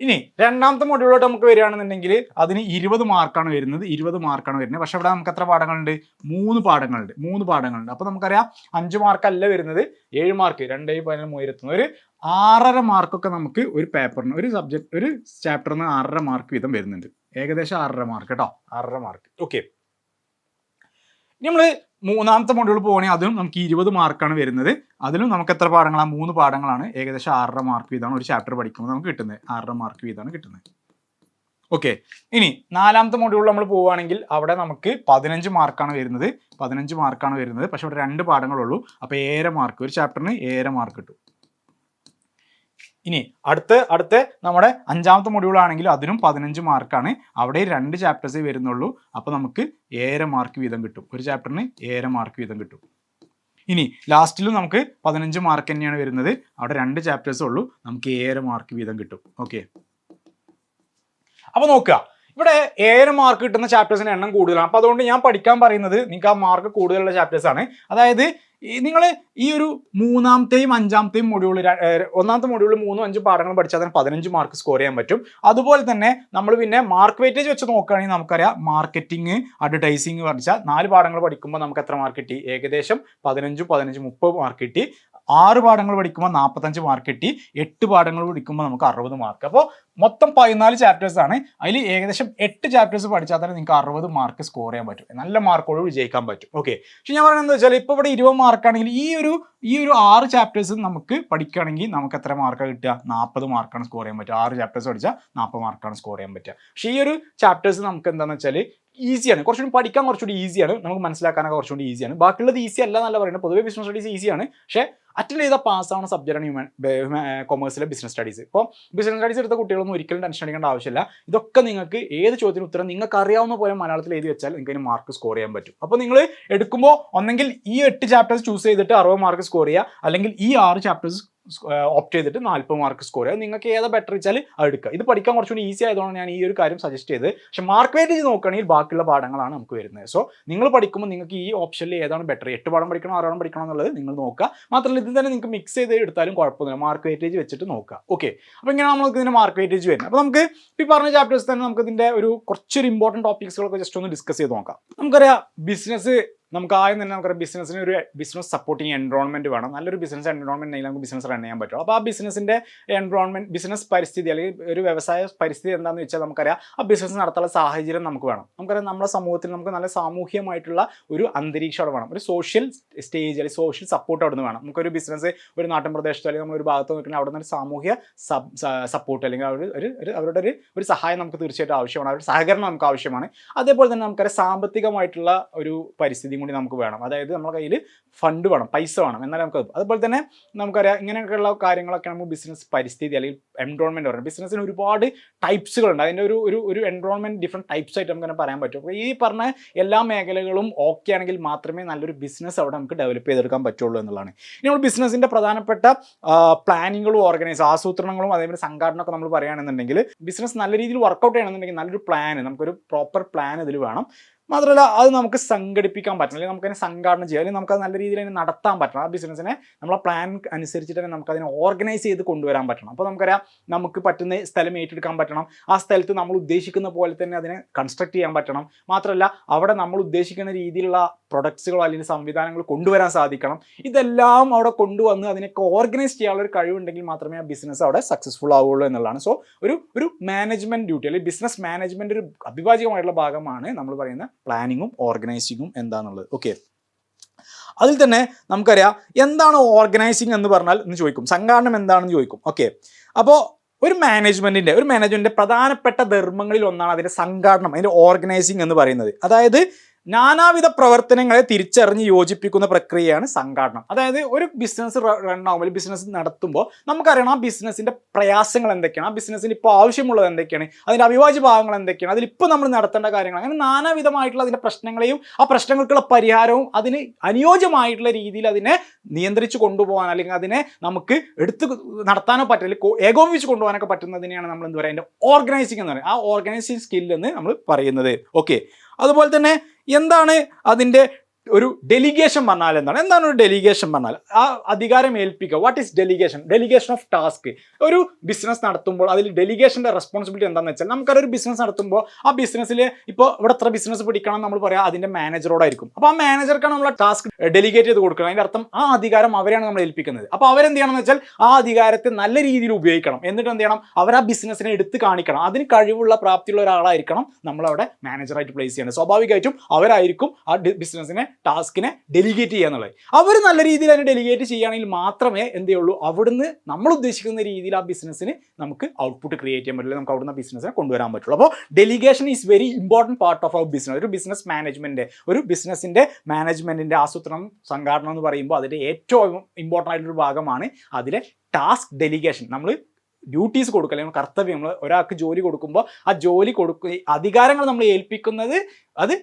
ഇനി രണ്ടാമത്തെ മൊഡ്യൂളോട്ട് നമുക്ക് വരികയാണെന്നുണ്ടെങ്കിൽ അതിന് ഇരുപത് മാർക്കാണ് വരുന്നത്. ഇരുപത് മാർക്കാണ് വരുന്നത്. പക്ഷെ ഇവിടെ നമുക്ക് എത്ര പാഠങ്ങളുണ്ട്? മൂന്ന് പാഠങ്ങളുണ്ട്. മൂന്ന് പാഠങ്ങളുണ്ട്. അപ്പോൾ നമുക്കറിയാം അഞ്ച് മാർക്കല്ല വരുന്നത്. ഏഴ് മാർക്ക് രണ്ടേ പതിനൊന്ന് മൂവായിരത്തുനിന്ന് ഒരു ആറര മാർക്കൊക്കെ നമുക്ക് ഒരു പേപ്പറിന് ഒരു സബ്ജക്ട് ഒരു ചാപ്റ്ററിന് ആറര മാർക്ക് വീതം വരുന്നുണ്ട്. ഏകദേശം ആറര മാർക്ക് കേട്ടോ. ആറര മാർക്ക് ഓക്കെ നമ്മൾ മൂന്നാമത്തെ മൊഡ്യൂൾ പോകണേ അതും നമുക്ക് ഇരുപത് മാർക്കാണ് വരുന്നത്. അതിലും നമുക്ക് എത്ര പാഠങ്ങളാണ് മൂന്ന് പാഠങ്ങളാണ്. ഏകദേശം ആറര മാർക്ക് വീതമാണ് ഒരു ചാപ്റ്റർ പഠിക്കുമ്പോൾ നമുക്ക് കിട്ടുന്നത്. ആറര മാർക്ക് വീതമാണ് കിട്ടുന്നത്. ഓക്കെ ഇനി നാലാമത്തെ മൊഡ്യൂളിൽ നമ്മൾ പോവുകയാണെങ്കിൽ അവിടെ നമുക്ക് പതിനഞ്ച് മാർക്കാണ് വരുന്നത്. പതിനഞ്ച് മാർക്കാണ് വരുന്നത്. പക്ഷെ ഇവിടെ രണ്ട് പാഠങ്ങളുള്ളൂ. അപ്പോൾ ഏഴര മാർക്ക് ഒരു ചാപ്റ്ററിന് ഏഴര മാർക്ക് കിട്ടും. ഇനി അടുത്ത അടുത്ത നമ്മുടെ അഞ്ചാമത്തെ മൊഡ്യൂൾ ആണെങ്കിലും അതിനും പതിനഞ്ച് മാർക്കാണ് അവിടെ രണ്ട് ചാപ്റ്റേഴ്സ് വരുന്നുള്ളൂ. അപ്പോൾ നമുക്ക് ഏഴര മാർക്ക് വീതം കിട്ടും. ഒരു ചാപ്റ്ററിന് ഏഴര മാർക്ക് വീതം കിട്ടും. ഇനി ലാസ്റ്റിലും നമുക്ക് പതിനഞ്ച് മാർക്ക് തന്നെയാണ് വരുന്നത്. അവിടെ രണ്ട് ചാപ്റ്റേഴ്സ് ഉള്ളൂ. നമുക്ക് ഏഴര മാർക്ക് വീതം കിട്ടും. ഓക്കെ അപ്പോൾ നോക്കുക. ഇവിടെ ഏഴ് മാർക്ക് കിട്ടുന്ന ചാപ്റ്റേഴ്സിന് എണ്ണം കൂടുതലാണ്. അപ്പോൾ അതുകൊണ്ട് ഞാൻ പഠിക്കാൻ പറയുന്നത് നിങ്ങൾക്ക് ആ മാർക്ക് കൂടുതലുള്ള ചാപ്റ്റേഴ്സ് ആണ്. അതായത് നിങ്ങൾ ഈ ഒരു മൂന്നാമത്തെയും അഞ്ചാമത്തെയും മൊഡ്യൂൾ ഒന്നാമത്തെ മൊഡ്യൂൾ മൂന്നും അഞ്ചും പാഠങ്ങൾ പഠിച്ചാൽ തന്നെ പതിനഞ്ച് മാർക്ക് സ്കോർ ചെയ്യാൻ പറ്റും. അതുപോലെ തന്നെ നമ്മൾ പിന്നെ മാർക്ക് വെയിറ്റേജ് വെച്ച് നോക്കുകയാണെങ്കിൽ നമുക്കറിയാം മാർക്കറ്റിംഗ് അഡ്വർടൈസിങ് പഠിച്ചാൽ നാല് പാഠങ്ങൾ പഠിക്കുമ്പോൾ നമുക്ക് എത്ര മാർക്ക് കിട്ടി? ഏകദേശം പതിനഞ്ചും പതിനഞ്ച് മുപ്പത് മാർക്ക് കിട്ടി. ആറ് പാഠങ്ങൾ പഠിക്കുമ്പോൾ നാൽപ്പത്തഞ്ച് മാർക്ക് കിട്ടി. എട്ട് പാഠങ്ങൾ പഠിക്കുമ്പോൾ നമുക്ക് അറുപത് മാർക്ക് അപ്പോൾ മൊത്തം പതിനാല് ചാപ്റ്റേഴ്സ് ആണ്. അതിൽ ഏകദേശം എട്ട് ചാപ്റ്റേഴ്സ് പഠിച്ചാൽ തന്നെ നിങ്ങൾക്ക് അറുപത് മാർക്ക് സ്കോർ ചെയ്യാൻ പറ്റും. നല്ല മാർക്കോട് വിജയിക്കാൻ പറ്റും. ഓക്കെ പക്ഷെ ഞാൻ പറയുന്നത് വെച്ചാൽ ഇപ്പോൾ ഇവിടെ ഇരുപത് മാർക്കാണെങ്കിൽ ഈ ഒരു ഈ ഒരു ആറ് ചാപ്റ്റേഴ്സ് നമുക്ക് പഠിക്കുകയാണെങ്കിൽ നമുക്ക് എത്ര മാർക്കാണ് കിട്ടുക? നാൽപ്പത് മാർക്കാണ് സ്കോർ ചെയ്യാൻ പറ്റുക. ആറ് ചാപ്റ്റേഴ്സ് പഠിച്ചാൽ നാൽപ്പത് മാർക്കാണ് സ്കോർ ചെയ്യാൻ പറ്റുക. പക്ഷേ ഈ ഒരു ചാപ്റ്റേഴ്സ് നമുക്ക് എന്താണെന്ന് വെച്ചാൽ ഈസിയാണ് കുറച്ചുകൂടി പഠിക്കാൻ കുറച്ചുകൂടി ഈസിയാണ് നമുക്ക് മനസ്സിലാക്കാനൊക്കെ കുറച്ചുകൂടി ഈസിയാണ് ബാക്കിയുള്ളത് ഈസി അല്ല എന്നല്ല പറയുന്നത്. പൊതുവേ ബിസിനസ് സ്റ്റഡീസ് ഈസിയാണ് പക്ഷേ അറ്റൻഡ് ചെയ്താൽ പാസ്സാവുന്ന സബ്ജക്റ്റാണ് ഹ്യൂമൻ കൊമേഴ്സിലെ ബിസിനസ് സ്റ്റഡീസ് ഇപ്പോൾ ബിസിനസ് സ്റ്റഡീസ് എടുത്ത കുട്ടികളൊന്നും ഒരിക്കലും ടെൻഷൻ അടിക്കേണ്ട ആവശ്യമില്ല. ഇതൊക്കെ നിങ്ങൾക്ക് ഏത് ചോദ്യത്തിന് ഉത്തരം നിങ്ങൾക്ക് അറിയാവുന്ന പോലെ മലയാളത്തിൽ എഴുതി വെച്ചാൽ നിങ്ങൾക്ക് അതിന് മാർക്ക് സ്കോർ ചെയ്യാൻ പറ്റും. അപ്പോൾ നിങ്ങൾ എടുക്കുമ്പോൾ ഒന്നെങ്കിൽ ഈ എട്ട് ചാപ്റ്റേഴ്സ് ചൂസ് ചെയ്തിട്ട് അറുപത് മാർക്ക് സ്കോർ ചെയ്യുക. അല്ലെങ്കിൽ ഈ ആറ് ചാപ്റ്റേഴ്സ് ഓപ്റ്റ് ചെയ്തിട്ട് നാൽപ്പത് മാർക്ക് സ്കോർ ചെയ്യുക നിങ്ങൾക്ക് ഏതാ ബെറ്റർ വെച്ചാൽ അത് എടുക്കുക. ഇത് പഠിക്കാൻ കുറച്ചുകൂടി ഈസി ആയതുകൊണ്ട് ഞാൻ ഈ ഒരു കാര്യം സജസ്റ്റ് ചെയ്ത് പക്ഷേ മാർക്ക് വെയിറ്റേജ് നോക്കുകയാണെങ്കിൽ ബാക്കിയുള്ള പാഠങ്ങളാണ് നമുക്ക് വരുന്നത്. സോ നിങ്ങൾ പഠിക്കുമ്പോൾ നിങ്ങൾക്ക് ഈ ഓപ്ഷനിൽ ഏതാണ് ബെറ്റർ എട്ട് പാഠം പഠിക്കണം ആറ് പാഠം പഠിക്കണം എന്നുള്ളത് നിങ്ങൾ നോക്കുക. മാത്രമല്ല ഇത് തന്നെ നിങ്ങൾക്ക് മിക്സ് ചെയ്ത് എടുത്താലും കുഴപ്പമൊന്നുമില്ല. മാർക്ക് വെയിറ്റേജ് വെച്ചിട്ട് നോക്കുക. ഓക്കെ അപ്പോൾ ഇങ്ങനെ നമുക്ക് ഇതിന്റെ മാർക്ക് വെയിറ്റേജ് വരുന്നത്. അപ്പോൾ നമുക്ക് ഈ പറഞ്ഞ ചാപ്റ്റേഴ്സ് തന്നെ നമുക്ക് ഇതിന്റെ ഒരു കുറച്ചൊരു ഇമ്പോർട്ടന്റ് ടോപ്പിക്സുകളൊക്കെ ജസ്റ്റ് ഒന്ന് ഡിസ്കസ് ചെയ്ത് നോക്കാം. നമുക്കറിയാം ബിസിനസ് നമുക്ക് ആദ്യം തന്നെ നമുക്ക് ബിസിനസ്സിന് ഒരു ബിസിനസ് സപ്പോർട്ടിങ് എൻവറോൺമെന്റ് വേണം. നല്ലൊരു ബിസിനസ് എൻവറോൺമെന്റ് ഉണ്ടെങ്കിൽ നമുക്ക് ബിസിനസ് റൺ ചെയ്യാൻ പറ്റും അപ്പോൾ ആ ബിസിനസിന്റെ എൻവറോൺമെന്റ് ബിസിനസ് പരിസ്ഥിതി അല്ലെങ്കിൽ ഒരു വ്യവസായ പരിസ്ഥിതി എന്താണെന്ന് വെച്ചാൽ നമുക്കറിയാം ആ ബിസിനസ് നടത്താനുള്ള സാഹചര്യം നമുക്ക് വേണം. നമുക്കറിയാം നമ്മുടെ സമൂഹത്തിൽ നമുക്ക് നല്ല സാമൂഹ്യമായിട്ടുള്ള ഒരു അന്തരീക്ഷം അവിടെ വേണം. ഒരു സോഷ്യൽ സ്റ്റേജ് അല്ലെങ്കിൽ സോഷ്യൽ സപ്പോർട്ട് അവിടെ നിന്ന് വേണം. നമുക്കൊരു ബിസിനസ് ഒരു നാട്ടിൻ പ്രദേശത്തോ അല്ലെങ്കിൽ നമ്മളൊരു ഭാഗത്ത് നിൽക്കുന്ന അവിടെ നിന്ന് ഒരു സാമൂഹ്യ സപ്പോർട്ട് അല്ലെങ്കിൽ അവർ ഒരു അവരുടെ ഒരു ഒരു സഹായം നമുക്ക് തീർച്ചയായിട്ടും ആവശ്യമാണ്. അവരുടെ സഹകരണം നമുക്ക് ആവശ്യമാണ്. അതേപോലെ തന്നെ നമുക്കറിയാം സാമ്പത്തികമായിട്ടുള്ള ഒരു പരിസ്ഥിതിയും കൂടി നമുക്ക് വേണം. അതായത് നമ്മുടെ കയ്യിൽ ഫണ്ട് വേണം പൈസ വേണം. എന്നാലും നമുക്ക് അതുപോലെ തന്നെ നമുക്കറിയാം ഇങ്ങനെയൊക്കെയുള്ള കാര്യങ്ങളൊക്കെ നമുക്ക് ബിസിനസ് പരിസ്ഥിതി അല്ലെങ്കിൽ എൻവറോൺമെന്റ് പറയുന്നത്. ബിസിനസ്സിന് ഒരുപാട് ടൈപ്സുകളുണ്ട് അതിന്റെ ഒരു ഒരു ഒരു എൻവറോൺമെന്റ് ഡിഫറെന്റ് ടൈപ്സ് ആയിട്ട് നമുക്ക് പറയാൻ പറ്റും. അപ്പോൾ ഈ പറഞ്ഞ എല്ലാ മേഖലകളും ഓക്കെ ആണെങ്കിൽ മാത്രമേ നല്ലൊരു ബിസിനസ് അവിടെ നമുക്ക് ഡെവലപ്പ് ചെയ്തെടുക്കാൻ പറ്റുള്ളൂ എന്നുള്ളതാണ്. ഇനി നമ്മൾ ബിസിനസ്സിന്റെ പ്രധാനപ്പെട്ട പ്ലാനിങ്ങുകളും ഓർഗനൈസ് ആസൂത്രണങ്ങളും അതേപോലെ സംഘാടനമൊക്കെ നമ്മൾ പറയുകയാണെന്നുണ്ടെങ്കിൽ ബിസിനസ് നല്ല രീതിയിൽ വർക്കൗട്ട് ചെയ്യണമെന്നുണ്ടെങ്കിൽ നല്ലൊരു പ്ലാൻ നമുക്കൊരു പ്രോപ്പർ പ്ലാൻ ഇതിൽ വേണം. മാത്രമല്ല അത് നമുക്ക് സംഘടിപ്പിക്കാൻ പറ്റണം. അല്ലെങ്കിൽ നമുക്കതിനെ സംഘാടനം ചെയ്യാം. അല്ലെങ്കിൽ നമുക്കത് നല്ല രീതിയിൽ അതിനെ നടത്താൻ പറ്റണം. ആ ബിസിനസ്സിനെ നമ്മളെ പ്ലാൻ അനുസരിച്ചിട്ട് തന്നെ നമുക്കതിനെ ഓർഗനൈസ് ചെയ്ത് കൊണ്ടുവരാൻ പറ്റണം. അപ്പോൾ നമുക്കറിയാം നമുക്ക് പറ്റുന്ന സ്ഥലം ഏറ്റെടുക്കാൻ പറ്റണം. ആ സ്ഥലത്ത് നമ്മൾ ഉദ്ദേശിക്കുന്ന പോലെ തന്നെ അതിനെ കൺസ്ട്രക്ട് ചെയ്യാൻ പറ്റണം. മാത്രമല്ല അവിടെ നമ്മൾ ഉദ്ദേശിക്കുന്ന രീതിയിലുള്ള പ്രൊഡക്ട്സുകളോ അല്ലെങ്കിൽ സംവിധാനങ്ങൾ കൊണ്ടുവരാൻ സാധിക്കണം. ഇതെല്ലാം അവിടെ കൊണ്ടുവന്ന് അതിനൊക്കെ ഓർഗനൈസ് ചെയ്യാനുള്ള ഒരു കഴിവുണ്ടെങ്കിൽ മാത്രമേ ആ ബിസിനസ് അവിടെ സക്സസ്ഫുൾ ആവുള്ളൂ എന്നുള്ളതാണ്. സോ ഒരു ഒരു മാനേജ്മെന്റ് ഡ്യൂട്ടി അല്ലെങ്കിൽ ബിസിനസ് മാനേജ്മെന്റ് ഒരു അഭിവാജ്യമായിട്ടുള്ള ഭാഗമാണ് നമ്മൾ പറയുന്ന പ്ലാനിങ്ങും ഓർഗനൈസിങ്ങും എന്താണെന്നുള്ളത് ഓക്കെ അതിൽ തന്നെ നമുക്കറിയാം എന്താണ് ഓർഗനൈസിങ് എന്ന് പറഞ്ഞാൽ എന്ന് ചോദിക്കും. സംഘാടനം എന്താണെന്ന് ചോദിക്കും. ഓക്കെ അപ്പോൾ ഒരു മാനേജ്മെന്റിന്റെ ഒരു മാനേജ്മെന്റിന്റെ പ്രധാനപ്പെട്ട ധർമ്മങ്ങളിൽ ഒന്നാണ് അതിന്റെ സംഘാടനം അതിന്റെ ഓർഗനൈസിങ് എന്ന് പറയുന്നത്. അതായത് നാനാവിധ പ്രവർത്തനങ്ങളെ തിരിച്ചറിഞ്ഞ് യോജിപ്പിക്കുന്ന പ്രക്രിയയാണ് സംഘാടനം. അതായത് ഒരു ബിസിനസ് റൺ ആകുമ്പോൾ ബിസിനസ് നടത്തുമ്പോൾ നമുക്കറിയണം ആ ബിസിനസ്സിന്റെ പ്രയാസങ്ങൾ എന്തൊക്കെയാണ് ആ ബിസിനസ്സിന് ഇപ്പോൾ ആവശ്യമുള്ളത് എന്തൊക്കെയാണ് അതിന്റെ അവിഭാജ്യ ഭാഗങ്ങൾ എന്തൊക്കെയാണ് അതിലിപ്പോൾ നമ്മൾ നടത്തേണ്ട കാര്യങ്ങൾ അങ്ങനെ നാനാവിധമായിട്ടുള്ള അതിന്റെ പ്രശ്നങ്ങളെയും ആ പ്രശ്നങ്ങൾക്കുള്ള പരിഹാരവും അതിന് അനുയോജ്യമായിട്ടുള്ള രീതിയിൽ അതിനെ നിയന്ത്രിച്ച് കൊണ്ടുപോകാൻ അല്ലെങ്കിൽ അതിനെ നമുക്ക് എടുത്ത് നടത്താനോ പറ്റില്ല ഏകോപിപ്പിച്ച് കൊണ്ടുപോകാനൊക്കെ പറ്റുന്നതിനെയാണ് നമ്മൾ എന്താ പറയുക അതിന്റെ ഓർഗനൈസിംഗ് എന്ന് പറയുന്നത് ആ ഓർഗനൈസിങ് സ്കിൽ എന്ന് നമ്മൾ പറയുന്നത്. ഓക്കെ അതുപോലെ തന്നെ എന്താണ് അതിന്റെ ഒരു ഡെലിഗേഷൻ പറഞ്ഞാൽ എന്താണ്? എന്താണ് ഒരു ഡെലിഗേഷൻ പറഞ്ഞാൽ? ആ അധികാരം ഏൽപ്പിക്കുക. What is delegation delegation of task ഒരു ബിസിനസ് നടത്തുമ്പോൾ അതിൽ ഡെലിഗേഷന്റെ റെസ്പോൺസിബിലിറ്റി എന്താണെന്ന് വെച്ചാൽ നമുക്കൊരു ബിസിനസ് നടത്തുമ്പോൾ ആ ബിസിനസ്സിൽ ഇപ്പോൾ ഇവിടെ എത്ര ബിസിനസ് പിടിക്കണം നമ്മൾ പറയാം. അതിന്റെ മാനേജറോടായിരിക്കും അപ്പോൾ ആ മാനേജർക്കാണ് നമ്മൾ ടാസ്ക് ഡെലിഗേറ്റ് ചെയ്ത് കൊടുക്കുന്നത്. അതിന്റെ അർത്ഥം ആ അധികാരം അവരെയാണ് നമ്മൾ ഏൽപ്പിക്കുന്നത്. അപ്പോൾ അവരെന്ത് ചെയ്യണമെന്ന് വെച്ചാൽ ആ അധികാരത്തെ നല്ല രീതിയിൽ ഉപയോഗിക്കണം. എന്നിട്ട് എന്ത് ചെയ്യണം? അവർ ആ ബിസിനസ്സിനെ എടുത്ത് കാണിക്കണം. അതിന് കഴിവുള്ള പ്രാപ്തിയുള്ള ഒരാളായിരിക്കണം നമ്മളവിടെ മാനേജറായിട്ട് പ്ലേസ് ചെയ്യണം സ്വാഭാവികമായിട്ടും അവരായിരിക്കും ആ ബിസിനസ്സിനെ ടാസ്കിനെ ഡെലിഗേറ്റ് ചെയ്യുക എന്നുള്ളത്. അവർ നല്ല രീതിയിൽ അതിനെ ഡെലിഗേറ്റ് ചെയ്യുകയാണെങ്കിൽ മാത്രമേ എന്ത് ചെയ്യുള്ളൂ അവിടുന്ന് നമ്മൾ ഉദ്ദേശിക്കുന്ന രീതിയിൽ ആ ബിസിനസ്സിന് നമുക്ക് ഔട്ട്പുട്ട് ക്രിയേറ്റ് ചെയ്യാൻ പറ്റില്ല. നമുക്ക് അവിടുന്ന് ബിസിനസ്സിനെ കൊണ്ടുവരാൻ പറ്റുള്ളൂ. അപ്പോൾ delegation is very important part of our business ഒരു ബിസിനസ് മാനേജ്മെന്റ് ഒരു ബിസിനസ്സിന്റെ മാനേജ്മെന്റിന്റെ ആസൂത്രണം സംഘാടനം എന്ന് പറയുമ്പോൾ അതിന്റെ ഏറ്റവും ഇമ്പോർട്ടന്റ് ആയിട്ടുള്ള ഭാഗമാണ് അതിലെ ടാസ്ക് ഡെലിഗേഷൻ നമ്മൾ ഡ്യൂട്ടീസ് കൊടുക്കുക അല്ലെങ്കിൽ കർത്തവ്യം. നമ്മൾ ഒരാൾക്ക് ജോലി കൊടുക്കുമ്പോൾ ആ ജോലി കൊടുക്കുക അധികാരങ്ങൾ നമ്മൾ ഏൽപ്പിക്കുന്നത് അത്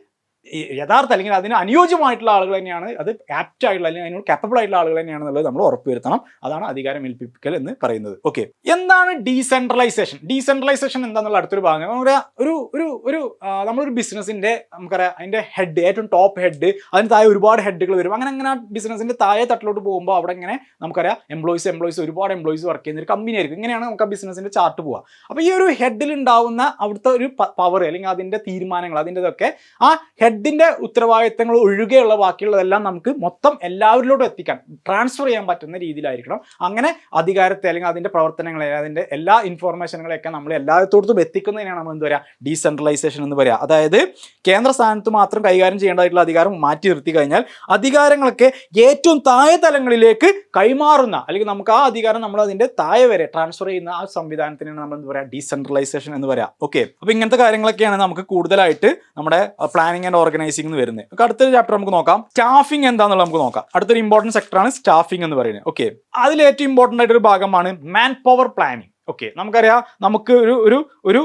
യഥാർത്ഥ അല്ലെങ്കിൽ അതിന് അനുയോജ്യമായിട്ടുള്ള ആളുകൾ തന്നെയാണ് അത് ആപ്റ്റ് ആയിട്ടുള്ള അല്ലെങ്കിൽ അതിനോട് കാപ്പബിൾ ആയിട്ടുള്ള ആളുകൾ തന്നെയാണെന്നുള്ളത് നമ്മൾ ഉറപ്പുവരുത്തണം. അതാണ് അധികാരം ഏൽപ്പിക്കൽ എന്ന് പറയുന്നത്. ഓക്കെ എന്താണ് ഡീസെൻട്രലൈസേഷൻ ഡീസെൻട്രലൈസേഷൻ എന്താണെന്നുള്ള അടുത്തൊരു ഭാഗം. നമുക്കറിയാം ഒരു ഒരു ഒരു നമ്മളൊരു ബിസിനസിന്റെ നമുക്കറിയാം അതിന്റെ ഹെഡ് ഏറ്റവും ടോപ്പ് ഹെഡ് അതിന് താഴെ ഒരുപാട് ഹെഡുകൾ വരും. അങ്ങനെ അങ്ങനെ ആ ബിസിനസിന്റെ താഴെ തട്ടിലോട്ട് പോകുമ്പോൾ അവിടെ ഇങ്ങനെ നമുക്കറിയാം എംപ്ലോയിസ് എംപ്ലോയിസ് ഒരുപാട് എംപ്ലോയിസ് വർക്ക് ചെയ്യുന്ന ഒരു കമ്പനി ആയിരിക്കും. ഇങ്ങനെയാണ് നമുക്ക് ആ ബിസിനസിന്റെ ചാർട്ട് പോവുക. അപ്പോൾ ഈ ഒരു ഹെഡിൽ ഉണ്ടാവുന്ന അവിടുത്തെ ഒരു പവർ അല്ലെങ്കിൽ അതിന്റെ തീരുമാനങ്ങൾ അതിന്റെ ഇതൊക്കെ ആ ഹെഡിന്റെ ഉത്തരവാദിത്തങ്ങൾ ഒഴികെയുള്ള ബാക്കിയുള്ളതെല്ലാം നമുക്ക് മൊത്തം എല്ലാവരിലോട്ടും എത്തിക്കാൻ ട്രാൻസ്ഫർ ചെയ്യാൻ പറ്റുന്ന രീതിയിലായിരിക്കണം. അങ്ങനെ അധികാരത്തെ അല്ലെങ്കിൽ അതിന്റെ പ്രവർത്തനങ്ങളെ അതിന്റെ എല്ലാ ഇൻഫോർമേഷനുകളെയൊക്കെ നമ്മൾ എല്ലായിടത്തോടത്തും എത്തിക്കുന്നതിനാണ് നമ്മൾ എന്ത് പറയുക ഡീസെൻട്രലൈസേഷൻ എന്ന് പറയുക അതായത് കേന്ദ്ര സ്ഥാനത്ത് മാത്രം കൈകാര്യം ചെയ്യേണ്ടതായിട്ടുള്ള അധികാരം മാറ്റി നിർത്തി കഴിഞ്ഞാൽ അധികാരങ്ങളൊക്കെ ഏറ്റവും താഴെ തലങ്ങളിലേക്ക് കൈമാറുന്ന അല്ലെങ്കിൽ നമുക്ക് ആ അധികാരം നമ്മൾ അതിന്റെ താഴെ വരെ ട്രാൻസ്ഫർ ചെയ്യുന്ന ആ സംവിധാനത്തിനാണ് നമ്മൾ എന്താ പറയുക ഡീസെൻട്രലൈസേഷൻ എന്ന് പറയാം ഓക്കെ അപ്പോൾ ഇങ്ങനത്തെ കാര്യങ്ങളൊക്കെയാണ് നമുക്ക് കൂടുതലായിട്ട് നമ്മുടെ പ്ലാനിങ് ആൻഡ് ഓർഗനൈസിംഗ് എന്ന് വരുന്നത്? നമുക്ക് അടുത്തൊരു ചാപ്റ്റർ നമുക്ക് നോക്കാം. സ്റ്റാഫിംഗ് എന്താണെന്നുള്ള നമുക്ക് നോക്കാം. അടുത്തൊരു ഇമ്പോർട്ടന്റ് സെക്ടറാണ് സ്റ്റാഫിംഗ് എന്ന് പറയുന്നത്. ഓക്കെ അതിൽ ഏറ്റവും ഇമ്പോർട്ടന്റ് ആയിട്ടൊരു ഭാഗമാണ് മാൻ പവർ പ്ലാനിങ് ഓക്കെ നമുക്കറിയാം നമുക്ക് ഒരു ഒരു ഒരു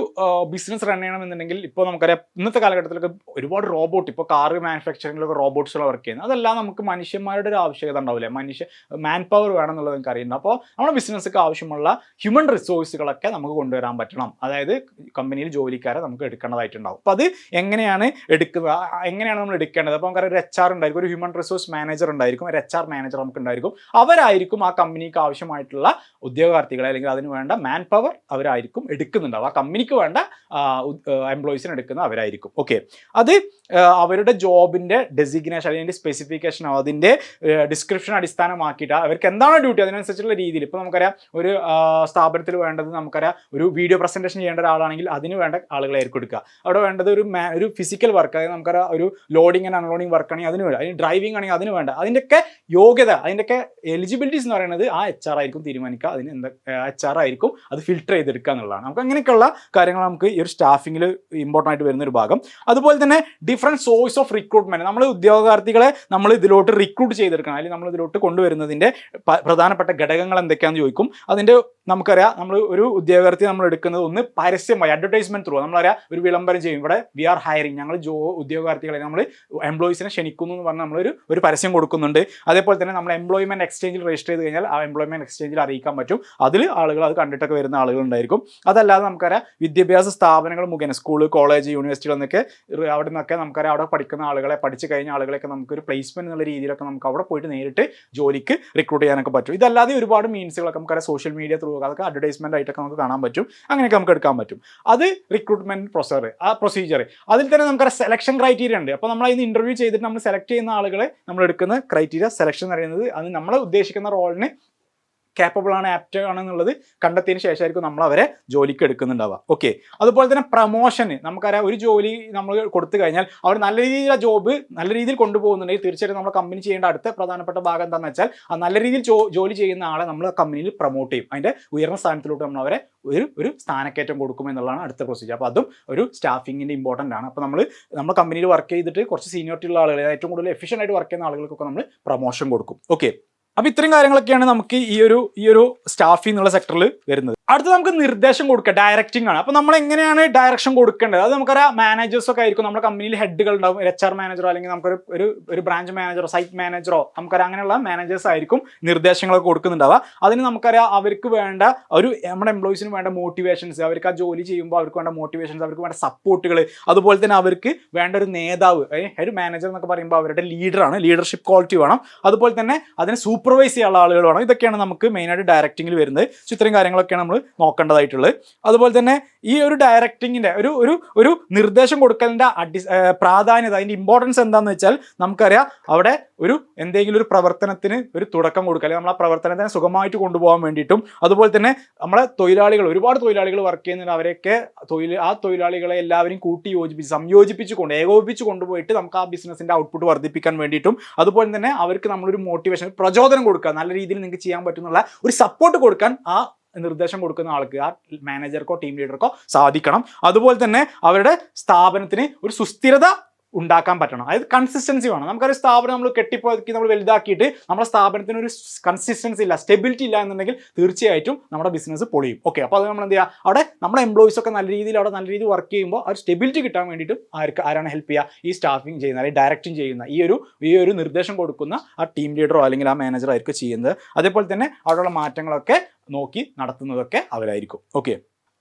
ബിസിനസ് റൺ ചെയ്യണമെന്നുണ്ടെങ്കിൽ ഇപ്പോൾ നമുക്കറിയാം ഇന്നത്തെ കാലഘട്ടത്തിലൊക്കെ ഒരുപാട് റോബോട്ട് ഇപ്പോൾ കാർ മാനുഫാക്ചറിങ്ങിലൊക്കെ റോബോട്ട്സുകൾ വർക്ക് ചെയ്യുന്നത്. അതെല്ലാം നമുക്ക് മനുഷ്യന്മാരുടെ ഒരു ആവശ്യകത ഉണ്ടാവില്ലേ? മനുഷ്യ മാൻ പവർ വേണം എന്നുള്ളത് നമുക്ക് അറിയുന്നത് അപ്പോൾ നമ്മുടെ ബിസിനസ്സൊക്കെ ആവശ്യമുള്ള ഹ്യൂമൻ റിസോഴ്സുകളൊക്കെ നമുക്ക് കൊണ്ടുവരാൻ പറ്റണം. അതായത് കമ്പനിയിൽ ജോലിക്കാരെ നമുക്ക് എടുക്കേണ്ടതായിട്ടുണ്ടാവും. അപ്പോൾ അത് എങ്ങനെയാണ് എടുക്കുക എങ്ങനെയാണ് നമ്മൾ എടുക്കേണ്ടത്? അപ്പോൾ നമുക്കറിയാം ഒരു എച്ച് ആർ ഉണ്ടായിരിക്കും ഒരു ഹ്യൂമൻ റിസോഴ്സ് മാനേജർ ഉണ്ടായിരിക്കും ഒരു എച്ച് ആർ മാനേജർ നമുക്ക് ഉണ്ടായിരിക്കും അവരായിരിക്കും ആ കമ്പനിക്ക് ആവശ്യമായിട്ടുള്ള ഉദ്യോഗാർത്ഥികളെ അല്ലെങ്കിൽ അതിന് വേണ്ട മാൻ പവർ അവരായിരിക്കും എടുക്കുന്നുണ്ടാവും ആ കമ്പനിക്ക് വേണ്ട എംപ്ലോയീസിന് എടുക്കുന്ന അവരായിരിക്കും. ഓക്കെ അത് അവരുടെ ജോബിന്റെ ഡെസിഗ്നേഷൻ അതിന്റെ സ്പെസിഫിക്കേഷൻ അതിന്റെ ഡിസ്ക്രിപ്ഷൻ അടിസ്ഥാനമാക്കിയിട്ട് അവർക്ക് എന്താണ് ഡ്യൂട്ടി അതിനനുസരിച്ചുള്ള രീതിയിൽ. ഇപ്പോൾ നമുക്കറിയാം ഒരു സ്ഥാപനത്തിൽ വേണ്ടത് നമുക്കറിയാം ഒരു വീഡിയോ പ്രസന്റേഷൻ ചെയ്യേണ്ട ഒരാളാണെങ്കിൽ അതിന് വേണ്ട ആളുകളെ എടുക്കുക. അവിടെ വേണ്ടത് ഒരു ഒരു ഫിസിക്കൽ വർക്ക് അതായത് നമുക്കറിയാം ഒരു ലോഡിങ് ആൻഡ് അൺലോഡിങ് വർക്ക് ആണെങ്കിൽ അതിന് വേണ്ട. അതിന് ഡ്രൈവിംഗ് ആണെങ്കിൽ അതിന് വേണ്ട. അതിന്റെയൊക്കെ യോഗ്യത അതിന്റെയൊക്കെ എലിജിബിലിറ്റീസ് എന്ന് പറയുന്നത് ആ എച്ച് ആർ ആയിരിക്കും തീരുമാനിക്കുക. അതിന് എന്താ എച്ച് ആർ ആയിരിക്കും അത് ഫിൽട്ടർ ചെയ്തെടുക്കുക എന്നുള്ളതാണ്. നമുക്ക് അങ്ങനെയൊക്കെയുള്ള കാര്യങ്ങൾ നമുക്ക് ഈ ഒരു സ്റ്റാഫിങ്ങിൽ ഇമ്പോർട്ടന്റ് ആയിട്ട് വരുന്ന ഒരു ഭാഗം. അതുപോലെ തന്നെ ഡിഫറെന്റ് സോഴ്സ് ഓഫ് റിക്രൂട്ട്മെന്റ് നമ്മൾ ഉദ്യോഗാർത്ഥികളെ നമ്മൾ ഇതിലോട്ട് റിക്രൂട്ട് ചെയ്തെടുക്കണം. അല്ലെങ്കിൽ നമ്മൾ ഇതിലോട്ട് കൊണ്ടുവരുന്നതിന്റെ പ്രധാനപ്പെട്ട ഘടകങ്ങൾ എന്തൊക്കെയാണെന്ന് ചോദിക്കും. അതിന്റെ നമുക്കറിയാം നമ്മൾ ഒരു ഉദ്യോഗാർത്ഥി നമ്മൾ എടുക്കുന്നത് ഒന്ന് പരസ്യമായി അഡ്വർടൈസ്മെന്റ് ത്രൂ നമ്മളറിയാം ഒരു വിളംബരം ചെയ്യും. ഇവിടെ വി ആർ ഹയറിങ് ഞങ്ങൾ ജോ ഉദ്യോഗാർത്ഥികളെ നമ്മൾ എംപ്ലോയീസിനെ ക്ഷണിക്കുന്നു എന്ന് പറഞ്ഞാൽ നമ്മളൊരു ഒരു പരസ്യം കൊടുക്കുന്നുണ്ട്. അതേപോലെ തന്നെ നമ്മൾ എംപ്ലോയ്മെന്റ് എക്സ്ചേഞ്ചിൽ രജിസ്റ്റർ ചെയ്ത് കഴിഞ്ഞാൽ ആ എംപ്ലോയ്മെന്റ് എക്സ്ചേഞ്ചിൽ അറിയിക്കാൻ പറ്റും. അതിൽ ആളുകൾ അത് കണ്ടിട്ടൊക്കെ വരുന്ന ആളുകൾ ഉണ്ടായിരിക്കും. അതല്ലാതെ നമുക്കറിയാം വിദ്യാഭ്യാസ സ്ഥാപനങ്ങൾ മുഖേന സ്കൂൾ കോളേജ് യൂണിവേഴ്സിറ്റികൾ എന്നൊക്കെ അവിടെ നിന്നൊക്കെ നമുക്കറിയാം അവിടെ പഠിക്കുന്ന ആളുകളെ പഠിച്ചു കഴിഞ്ഞ ആളുകളെയൊക്കെ നമുക്കൊരു പ്ലേസ്മെന്റ് എന്നുള്ള രീതിയിലൊക്കെ നമുക്ക് അവിടെ പോയിട്ട് നേരിട്ട് ജോലിക്ക് റിക്രൂട്ട് ചെയ്യാനൊക്കെ പറ്റും. ഇതല്ലാതെ ഒരുപാട് മീൻസുകളൊക്കെ നമുക്കറിയാം സോഷ്യൽ മീഡിയ ത്രൂ അതൊക്കെ അഡ്വർടൈസ്മെന്റ് ആയിട്ടൊക്കെ നമുക്ക് കാണാൻ പറ്റും. അങ്ങനെയൊക്കെ നമുക്ക് എടുക്കാൻ പറ്റും. അത് റിക്രൂട്ട്മെന്റ് പ്രൊസീജർ ആ പ്രൊസീജിയർ അതിൽ തന്നെ നമുക്ക് സെലക്ഷൻ ക്രൈറ്റീരിയ ഉണ്ട്. അപ്പോൾ നമ്മൾ അതിന് ഇന്റർവ്യൂ ചെയ്തിട്ട് നമ്മൾ സെലക്ട് ചെയ്യുന്ന ആളുകളെ നമ്മൾ എടുക്കുന്ന ക്രൈറ്റീരിയ സെലക്ഷൻ എന്ന് പറയുന്നത് അത് നമ്മൾ ഉദ്ദേശിക്കുന്ന റോളിന് capable ആണ് ആപ്റ്റ് ആണെന്നുള്ളത് കണ്ടെത്തിയതിന് ശേഷമായിരിക്കും നമ്മൾ അവരെ ജോലിക്ക് എടുക്കുന്നുണ്ടാവുക. ഓക്കെ അതുപോലെ തന്നെ പ്രൊമോഷന് നമുക്കറിയാം ഒരു ജോലി നമ്മൾ കൊടുത്തു കഴിഞ്ഞാൽ അവർ നല്ല രീതിയിലുള്ള ജോബ് നല്ല രീതിയിൽ കൊണ്ടുപോകുന്നുണ്ടെങ്കിൽ തീർച്ചയായിട്ടും നമ്മൾ കമ്പനി ചെയ്യേണ്ട അടുത്ത പ്രധാനപ്പെട്ട ഭാഗം എന്താണെന്ന് വെച്ചാൽ ആ നല്ല രീതിയിൽ ജോലി ചെയ്യുന്ന ആളെ നമ്മൾ കമ്പനിയിൽ പ്രൊമോട്ട് ചെയ്യും. അതിന്റെ ഉയർന്ന സ്ഥാനത്തിലോട്ട് നമ്മൾ അവരെ ഒരു ഒരു സ്ഥാനക്കയറ്റം കൊടുക്കും എന്നുള്ളതാണ് അടുത്ത പ്രൊസീജിയർ അപ്പോൾ അതും ഒരു സ്റ്റാഫിങ്ങിന്റെ ഇമ്പോർട്ടന്റ് ആണ്. അപ്പോൾ നമ്മൾ നമ്മൾ കമ്പനിയിൽ വർക്ക് ചെയ്തിട്ട് കുറച്ച് സീനിയോറിറ്റി ഉള്ള ആളുകൾ ഏറ്റവും കൂടുതൽ എഫിഷ്യന്റ് ആയിട്ട് വർക്ക് ചെയ്യുന്ന ആളുകൾക്കൊക്കെ നമ്മൾ പ്രൊമോഷൻ കൊടുക്കും. ഓക്കെ അപ്പൊ ഇത്രയും കാര്യങ്ങളൊക്കെയാണ് നമുക്ക് ഈ ഒരു ഈ ഒരു സ്റ്റാഫി എന്നുള്ള സെക്ടറിൽ വരുന്നത്. അടുത്ത നമുക്ക് നിർദ്ദേശം കൊടുക്കുക ഡയറക്റ്റിംഗ് ആണ്. അപ്പൊ നമ്മൾ എങ്ങനെയാണ് ഡയറക്ഷൻ കൊടുക്കേണ്ടത്? അത് നമുക്കറിയാം മാനേജേഴ്സ് ഒക്കെ ആയിരിക്കും. നമ്മുടെ കമ്പനിയിൽ ഹെഡുകൾ ഉണ്ടാവും. എച്ച് ആർ മാനേജറോ അല്ലെങ്കിൽ നമുക്കൊരു ഒരു ഒരു ബ്രാഞ്ച് മാനേജറോ സൈറ്റ് മാനേജറോ നമുക്കറിയാം അങ്ങനെയുള്ള മാനേജേഴ്സ് ആയിരിക്കും നിർദ്ദേശങ്ങളൊക്കെ കൊടുക്കുന്നുണ്ടാവുക. അതിന് നമുക്കറിയാം അവർക്ക് വേണ്ട ഒരു നമ്മുടെ എംപ്ലോയീസിന് വേണ്ട മോട്ടിവേഷൻസ് അവർക്ക് ആ ജോലി ചെയ്യുമ്പോൾ അവർക്ക് വേണ്ട മോട്ടിവേഷൻസ് അവർക്ക് വേണ്ട സപ്പോർട്ടുകൾ അതുപോലെ തന്നെ അവർക്ക് വേണ്ട ഒരു നേതാവ് ഒരു മാനേജർ എന്നൊക്കെ പറയുമ്പോൾ അവരുടെ ലീഡറാണ് ലീഡർഷിപ്പ് ക്വാളിറ്റി വേണം. അതുപോലെ തന്നെ അതിനെ സൂപ്പർവൈസ് ചെയ്യാനുള്ള ആളുകൾ വേണം. ഇതൊക്കെയാണ് നമുക്ക് മെയിനായിട്ട് ഡയറക്റ്റിംഗിൽ വരുന്നത്. സോ ഇത്രയും കാര്യങ്ങളൊക്കെയാണ് നമ്മൾ നോക്കേണ്ടതായിട്ടുള്ളത്. അതുപോലെ തന്നെ ഈ ഒരു ഡയറക്റ്റിങ്ങിന്റെ ഒരു ഒരു ഒരു നിർദ്ദേശം കൊടുക്കലിന്റെ ഏർ പ്രാധാന്യത അതിന്റെ ഇമ്പോർട്ടൻസ് എന്താണെന്ന് വെച്ചാൽ നമുക്കറിയാം അവിടെ ഒരു എന്തെങ്കിലും ഒരു പ്രവർത്തനത്തിന് ഒരു തുടക്കം കൊടുക്കുക. അല്ലെങ്കിൽ നമ്മൾ ആ പ്രവർത്തനത്തിനെ സുഖമായിട്ട് കൊണ്ടുപോകാൻ വേണ്ടിയിട്ടും അതുപോലെ തന്നെ നമ്മളെ തൊഴിലാളികൾ ഒരുപാട് തൊഴിലാളികൾ വർക്ക് ചെയ്യുന്നുണ്ട്. അവരെയൊക്കെ തൊഴിൽ ആ തൊഴിലാളികളെ എല്ലാവരും കൂട്ടി യോജിപ്പിച്ച് സംയോജിപ്പിച്ച് കൊണ്ട് ഏകോപിപ്പിച്ച് കൊണ്ടുപോയിട്ട് നമുക്ക് ആ ബിസിനസ്സിന്റെ ഔട്ട്പുട്ട് വർദ്ധിപ്പിക്കാൻ വേണ്ടിയിട്ടും അതുപോലെ തന്നെ അവർക്ക് നമ്മളൊരു മോട്ടിവേഷൻ പ്രചോദനം കൊടുക്കുക നല്ല രീതിയിൽ നിങ്ങൾക്ക് ചെയ്യാൻ പറ്റുന്നുള്ള ഒരു സപ്പോർട്ട് കൊടുക്കാൻ ആ നിർദ്ദേശം കൊടുക്കുന്ന ആൾക്ക് ആ മാനേജർക്കോ ടീം ലീഡർക്കോ സാധിക്കണം. അതുപോലെ തന്നെ അവരുടെ സ്ഥാപനത്തിന് ഒരു സുസ്ഥിരത ഉണ്ടാക്കാൻ പറ്റണം. അതായത് കൺസിസ്റ്റൻസി വേണം. നമുക്കൊരു സ്ഥാപനം നമ്മൾ കെട്ടിപ്പോക്കി നമ്മൾ വലുതാക്കിയിട്ട് നമ്മുടെ സ്ഥാപനത്തിന് ഒരു കൺസിസ്റ്റൻസി ഇല്ല സ്റ്റെബിലിറ്റി ഇല്ല എന്നുണ്ടെങ്കിൽ തീർച്ചയായിട്ടും നമ്മുടെ ബിസിനസ് പൊളിയും. ഓക്കെ അപ്പോൾ അത് നമ്മൾ എന്ത് ചെയ്യുക? അവിടെ നമ്മുടെ എംപ്ലോയീസ് ഒക്കെ നല്ല രീതിയിൽ അവിടെ നല്ല രീതിയിൽ വർക്ക് ചെയ്യുമ്പോൾ ആ സ്റ്റെബിലിറ്റി കിട്ടാൻ വേണ്ടിയിട്ടും ആർക്ക് ആരാണ് ഹെൽപ്പ് ചെയ്യുക? ഈ സ്റ്റാഫിങ് ചെയ്യുന്ന അല്ലെങ്കിൽ ഡയറക്റ്റിംഗ് ചെയ്യുന്ന ഈ ഒരു ഈ ഒരു നിർദ്ദേശം കൊടുക്കുന്ന ആ ടീം ലീഡറോ അല്ലെങ്കിൽ ആ മാനേജറോ ആയിരിക്കും ചെയ്യുന്നത്. അതേപോലെ തന്നെ അവിടെയുള്ള മാറ്റങ്ങളൊക്കെ നോക്കി നടത്തുന്നതൊക്കെ അവരായിരിക്കും. ഓക്കെ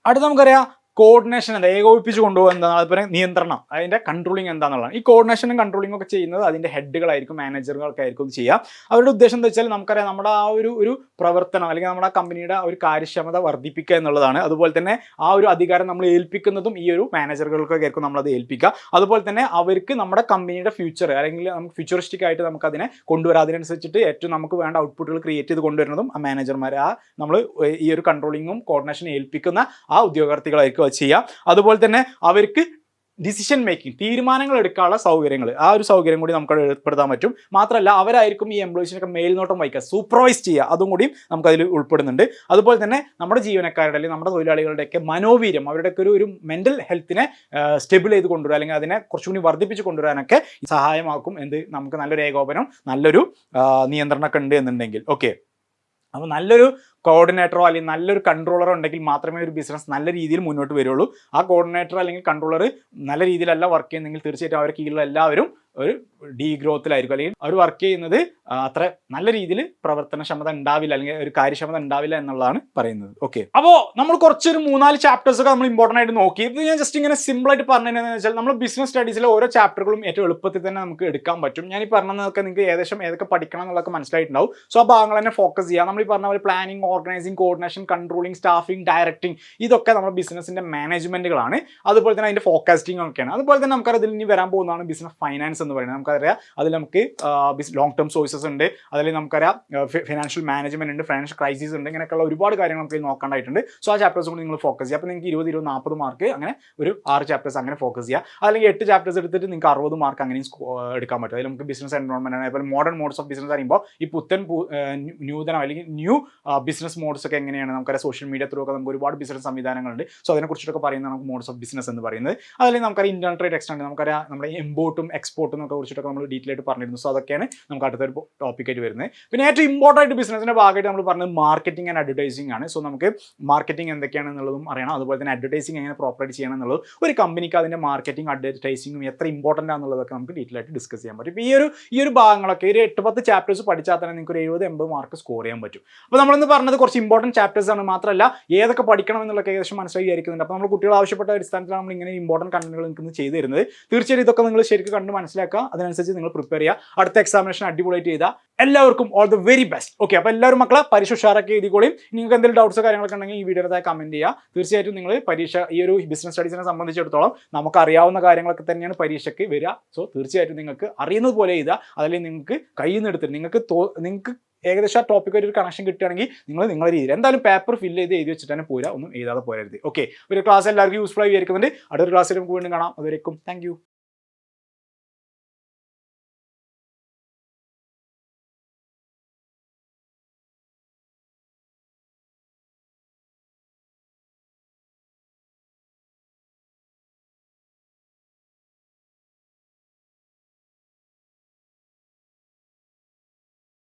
അടുത്ത നമുക്കറിയാം കോർഡിനേഷൻ എന്താ? ഏകോപിപ്പിച്ച് കൊണ്ടുപോകുക എന്താണ് അതുപോലെ നിയന്ത്രണം. അതിന്റെ കൺട്രോളിങ് എന്താണെന്നുള്ളതാണ് ഈ കോർഡിനേഷനും കൺട്രോളിംഗ് ഒക്കെ ചെയ്യുന്നത് അതിന്റെ ഹെഡുകളായിരിക്കും മാനേജറുകൾക്കായിരിക്കും ഇത് ചെയ്യുക അവരുടെ ഉദ്ദേശം എന്താ വെച്ചാൽ നമുക്കറിയാം നമ്മുടെ ആ ഒരു ഒരു പ്രവർത്തനം അല്ലെങ്കിൽ നമ്മുടെ കമ്പനിയുടെ ഒരു കാര്യക്ഷമത വർദ്ധിപ്പിക്കുക എന്നുള്ളതാണ്. അതുപോലെ തന്നെ ആ ഒരു അധികാരം നമ്മൾ ഏൽപ്പിക്കുന്നതും ഈ ഒരു മാനേജറുകൾക്കൊക്കെ ആയിരിക്കും നമ്മളത് ഏൽപ്പിക്കുക. അതുപോലെ തന്നെ അവർക്ക് നമ്മുടെ കമ്പനിയുടെ ഫ്യൂച്ചർ അല്ലെങ്കിൽ നമുക്ക് ഫ്യൂച്ചറിസ്റ്റിക് ആയിട്ട് നമുക്ക് അതിനെ കൊണ്ടുവരാം. അതിനനുസരിച്ചിട്ട് ഏറ്റവും നമുക്ക് വേണ്ട ഔട്ട്പുട്ടുകൾ ക്രിയേറ്റ് ചെയ്ത് കൊണ്ടുവരുന്നതും ആ മാനേജർമാർ ആ നമ്മൾ ഈ ഒരു കൺട്രോളിങ്ങും കോർഡിനേഷനും ഏൽപ്പിക്കുന്ന ആ ഉദ്യോഗാർത്ഥികളായിരിക്കും അത് ചെയ്യാം അതുപോലെ തന്നെ അവർക്ക് ഡിസിഷൻ മേക്കിംഗ് തീരുമാനങ്ങൾ എടുക്കാനുള്ള സൗകര്യങ്ങൾ. ആ ഒരു സൗകര്യം കൂടി നമുക്ക് ഏർപ്പെടുത്താൻ പറ്റും. മാത്രമല്ല അവരായിരിക്കും ഈ എംപ്ലോയീസിനൊക്കെ മേൽനോട്ടം വഹിക്കുക സൂപ്പർവൈസ് ചെയ്യുക. അതും കൂടിയും നമുക്കതിൽ ഉൾപ്പെടുന്നുണ്ട്. അതുപോലെ തന്നെ നമ്മുടെ ജീവനക്കാരുടെ അല്ലെങ്കിൽ നമ്മുടെ തൊഴിലാളികളുടെയൊക്കെ മനോവീര്യം അവരുടെയൊക്കെ ഒരു ഒരു മെന്റൽ ഹെൽത്തിനെ സ്റ്റെബിൾ ചെയ്ത് കൊണ്ടുവരിക അല്ലെങ്കിൽ അതിനെ കുറച്ചുകൂടി വർദ്ധിപ്പിച്ച് കൊണ്ടുവരാനൊക്കെ സഹായമാക്കും. എന്ത്? നമുക്ക് നല്ലൊരു ഏകോപനം നല്ലൊരു നിയന്ത്രണമൊക്കെ ഉണ്ട് എന്നുണ്ടെങ്കിൽ. ഓക്കെ അപ്പോൾ നല്ലൊരു കോർഡിനേറ്ററോ അല്ലെങ്കിൽ നല്ലൊരു കൺട്രോളറോ ഉണ്ടെങ്കിൽ മാത്രമേ ഒരു ബിസിനസ് നല്ല രീതിയിൽ മുന്നോട്ട് വരുള്ളൂ. ആ കോർഡിനേറ്റർ അല്ലെങ്കിൽ കൺട്രോളർ നല്ല രീതിയിലല്ല വർക്ക് ചെയ്യുന്നെങ്കിൽ തീർച്ചയായിട്ടും അവരുടെ കീഴിലുള്ള എല്ലാവരും ഒരു ഡീ ഗ്രോത്തിലായിരിക്കും അല്ലെങ്കിൽ അവർ വർക്ക് ചെയ്യുന്നത് അത്ര നല്ല രീതിയിൽ പ്രവർത്തനക്ഷമത ഉണ്ടാവില്ല അല്ലെങ്കിൽ ഒരു കാര്യക്ഷമത ഉണ്ടാവില്ല എന്നുള്ളതാണ് പറയുന്നത്. ഓക്കെ അപ്പോൾ നമ്മൾ കുറച്ചൊരു മൂന്നാൽ ചാപ്റ്റേഴ്സ് ഒക്കെ നമ്മൾ ഇമ്പോർട്ടന്റ് ആയിട്ട് നോക്കി. ഇത് ഞാൻ ജസ്റ്റ് ഇങ്ങനെ സിമ്പിൾ ആയിട്ട് പറഞ്ഞതെന്ന് വെച്ചാൽ നമ്മൾ ബിസിനസ് സ്റ്റഡീസിലെ ഓരോ ചാപ്റ്ററുകളും ഏറ്റവും എളുപ്പത്തിൽ തന്നെ നമുക്ക് എടുക്കാൻ പറ്റും. ഞാൻ ഈ പറഞ്ഞതൊക്കെ നിങ്ങൾക്ക് ഏകദേശം ഏതൊക്കെ പഠിക്കണം എന്നുള്ളതൊക്കെ മനസ്സിലായിട്ടുണ്ടാവും. സോ ആ ഭാഗങ്ങൾ തന്നെ ഫോക്കസ് ചെയ്യുക നമ്മൾ ഈ പറഞ്ഞ പോലെ planning organising coordination controlling staffing directing ഇതൊക്കെ നമ്മുടെ ബിസിനസിന്റെ മാനേജ്മെന്റുകളാണ് അതുപോലെ തന്നെ അതിന്റെ ഫോക്കസ്റ്റിംഗ് ഒക്കെയാണ്. അതുപോലെ തന്നെ നമുക്കറിയാം ഇതിൽ ഇനി വരാൻ പോകുന്നതാണ് ബിസിനസ് ഫൈനാൻസ് എന്ന് പറയുന്നത്. നമുക്കറിയാം അതിൽ നമുക്ക് ലോങ് ടേം സോഴ്സസ് ഉണ്ട്. അതിൽ നമുക്കറിയാം ഫിനാൻഷ്യൽ മാനേജ്മെന്റ് ഉണ്ട് ഫിനാൻഷ്യൽ ക്രൈസിസ് ഉണ്ട് ഇങ്ങനെയൊക്കെയുള്ള ഒരുപാട് കാര്യങ്ങൾ നമുക്ക് നോക്കേണ്ടതായിട്ടുണ്ട് സോ ആ ചാപ്റ്റേഴ്സ് കൂടി നിങ്ങൾ ഫോക്കസ് ചെയ്യുക. അപ്പോൾ നിങ്ങൾക്ക് ഇരുപത് ഇരുപത് നാൽപ്പത് മാർക്ക് അങ്ങനെ ഒരു ആറ് ചാപ്റ്റേഴ്സ് അങ്ങനെ ഫോക്കസ് ചെയ്യുക. അല്ലെങ്കിൽ എട്ട് ചാപ്റ്റേഴ്സ് എടുത്തിട്ട് നിങ്ങൾക്ക് അറുപത് മാർക്ക് അങ്ങനെയും എടുക്കാൻ പറ്റും. അതിൽ നമുക്ക് ബിസിനസ് എൻവോൺമെന്റ് ആണ്. അതുപോലെ മോഡേൺ മോഡ്സ് ഓഫ് ബിസിനസ് അറിയുമ്പോൾ ഈ പുത്തൻ നൂതനം അല്ലെങ്കിൽ ന്യൂ ബിസിനസ് മോഡ്സ് ഒക്കെ എങ്ങനെയാണ്? നമുക്കറിയാം സോഷ്യൽ മീഡിയ ത്രൂ ഒക്കെ നമുക്ക് ഒരുപാട് ബിസിനസ് സംവിധാനങ്ങളുണ്ട്. സോ അതിനെക്കുറിച്ചൊക്കെ പറയുന്നത് നമുക്ക് മോഡ്സ് ഓഫ് ബിസിനസ് എന്ന് പറയുന്നത്. അതല്ലെങ്കിൽ നമുക്കറിയാം ഇന്റർനെറ്റ് ട്രേഡ് എക്സ്റ്റൻഡ് നമുക്കറിയാം നമ്മുടെ ഇമ്പോർട്ടും എക്സ്പോർട്ടും ഒക്കെ കുറിച്ചിട്ടൊക്കെ നമ്മൾ ഡീറ്റെയിൽ ആയിട്ട് പറഞ്ഞിരുന്നു. സോ അതൊക്കെയാണ് നമുക്ക് അടുത്തൊരു ടോപ്പിക്കായിട്ട് വരുന്നത്. പിന്നെ ഏറ്റവും ഇമ്പോർട്ടന്റ് ആയിട്ട് ബിസിനസിന്റെ ഭാഗമായിട്ട് നമ്മൾ പറഞ്ഞത് മാർക്കറ്റിംഗ് ആൻഡ് അഡ്വർടൈസിംഗ് ആണ്. സോ നമുക്ക് മാർക്കറ്റിംഗ് എന്തൊക്കെയാണ് എന്നുള്ളതും അറിയണം. അതുപോലെ തന്നെ അഡ്വർടൈസിംഗ് എങ്ങനെ പ്രോപ്പറായിട്ട് ചെയ്യണം എന്നുള്ളത് ഒരു കമ്പനിക്ക് അതിന്റെ മാർക്കറ്റിംഗ് അഡ്വർടൈസിംഗും എത്ര ഇമ്പോർട്ടന്റ് ആണെന്നുള്ളതൊക്കെ നമുക്ക് ഡീറ്റെയിൽ ആയിട്ട് ഡിസ്കസ് ചെയ്യാൻ പറ്റും. ഈ ഒരു ഈ ഒരു ഭാഗങ്ങളൊക്കെ ഒരു എട്ട് പത്ത് ചാപ്റ്റേഴ്സ് പഠിച്ചാൽ തന്നെ നിങ്ങൾക്ക് ഒരു എഴുപത് എൺപത് മാർക്ക് സ്കോർ ചെയ്യാൻ പറ്റും. അപ്പോൾ നമ്മളിന്ന് പറഞ്ഞത് കുറച്ച് ഇമ്പോർട്ടന്റ് ചാപ്റ്റേഴ്സ് ആണ്. മാത്രമല്ല ഏതൊക്കെ പഠിക്കണം എന്നുള്ളൊക്കെ ഏകദേശം മനസ്സിലായി വിചാരിക്കുന്നുണ്ട്. അപ്പോൾ നമ്മൾ കുട്ടികൾ ആവശ്യപ്പെട്ട അടിസ്ഥാനത്തിലാണ് നമ്മൾ ഇങ്ങനെ ഇമ്പോർട്ടന്റ് കണ്ടന്റുകൾ നിങ്ങൾക്ക് ചെയ്തു തരുന്നത്. തീർച്ചയായും ഇതൊക്കെ നിങ്ങൾ ശരിക്കും കണ്ട് മനസ്സിലാക്കുക. അതിനനുസരിച്ച് നിങ്ങൾ പ്രിപ്പയർ ചെയ്യുക. അടുത്ത എക്സാമിനേഷൻ അടിപൊളിയായിട്ട് ചെയ്താൽ എല്ലാവർക്കും all the very best okay അപ്പോൾ എല്ലാവരും മക്കളെ പരീക്ഷ ഉഷാറാക്കി എഴുതിക്കോളിയും നിങ്ങൾക്ക് എന്തെങ്കിലും ഡൗട്ട്സ് കാര്യങ്ങളൊക്കെ ഉണ്ടെങ്കിൽ ഈ വീഡിയോ കമന്റ് ചെയ്യുക. തീർച്ചയായിട്ടും നിങ്ങൾ പരീക്ഷ ഈ ഒരു ബിസിനസ് സ്റ്റഡീസിനെ സംബന്ധിച്ചിടത്തോളം നമുക്ക് അറിയാവുന്ന കാര്യങ്ങളൊക്കെ തന്നെയാണ് പരീക്ഷയ്ക്ക് വരിക. സോ തീർച്ചയായിട്ടും നിങ്ങൾക്ക് അറിയുന്നത് പോലെ ചെയ്താൽ അതിൽ നിങ്ങൾക്ക് കയ്യിൽ നിന്ന് എടുത്തിട്ട് നിങ്ങൾക്ക് നിങ്ങൾക്ക് ഏകദേശം ആ ടോപ്പിക് ഒരു കണക്ഷൻ കിട്ടുകയാണെങ്കിൽ നിങ്ങൾ നിങ്ങളുടെ രീതിയിൽ എന്തായാലും പേപ്പർ ഫില്ല് ചെയ്ത് എഴുതി വെച്ചിട്ട് തന്നെ പോരാ ഒന്നും എഴുതാതെ പോരരുത്. ഓക്കെ ഒരു ക്ലാസ് എല്ലാവർക്കും യൂസ്ഫുൾ ആയി വിചാരിക്കുന്നുണ്ട്. അടുത്തൊരു ക്ലാസ്സിൽ നമുക്ക് വീണ്ടും കാണാം. അതുവരേക്കും താങ്ക്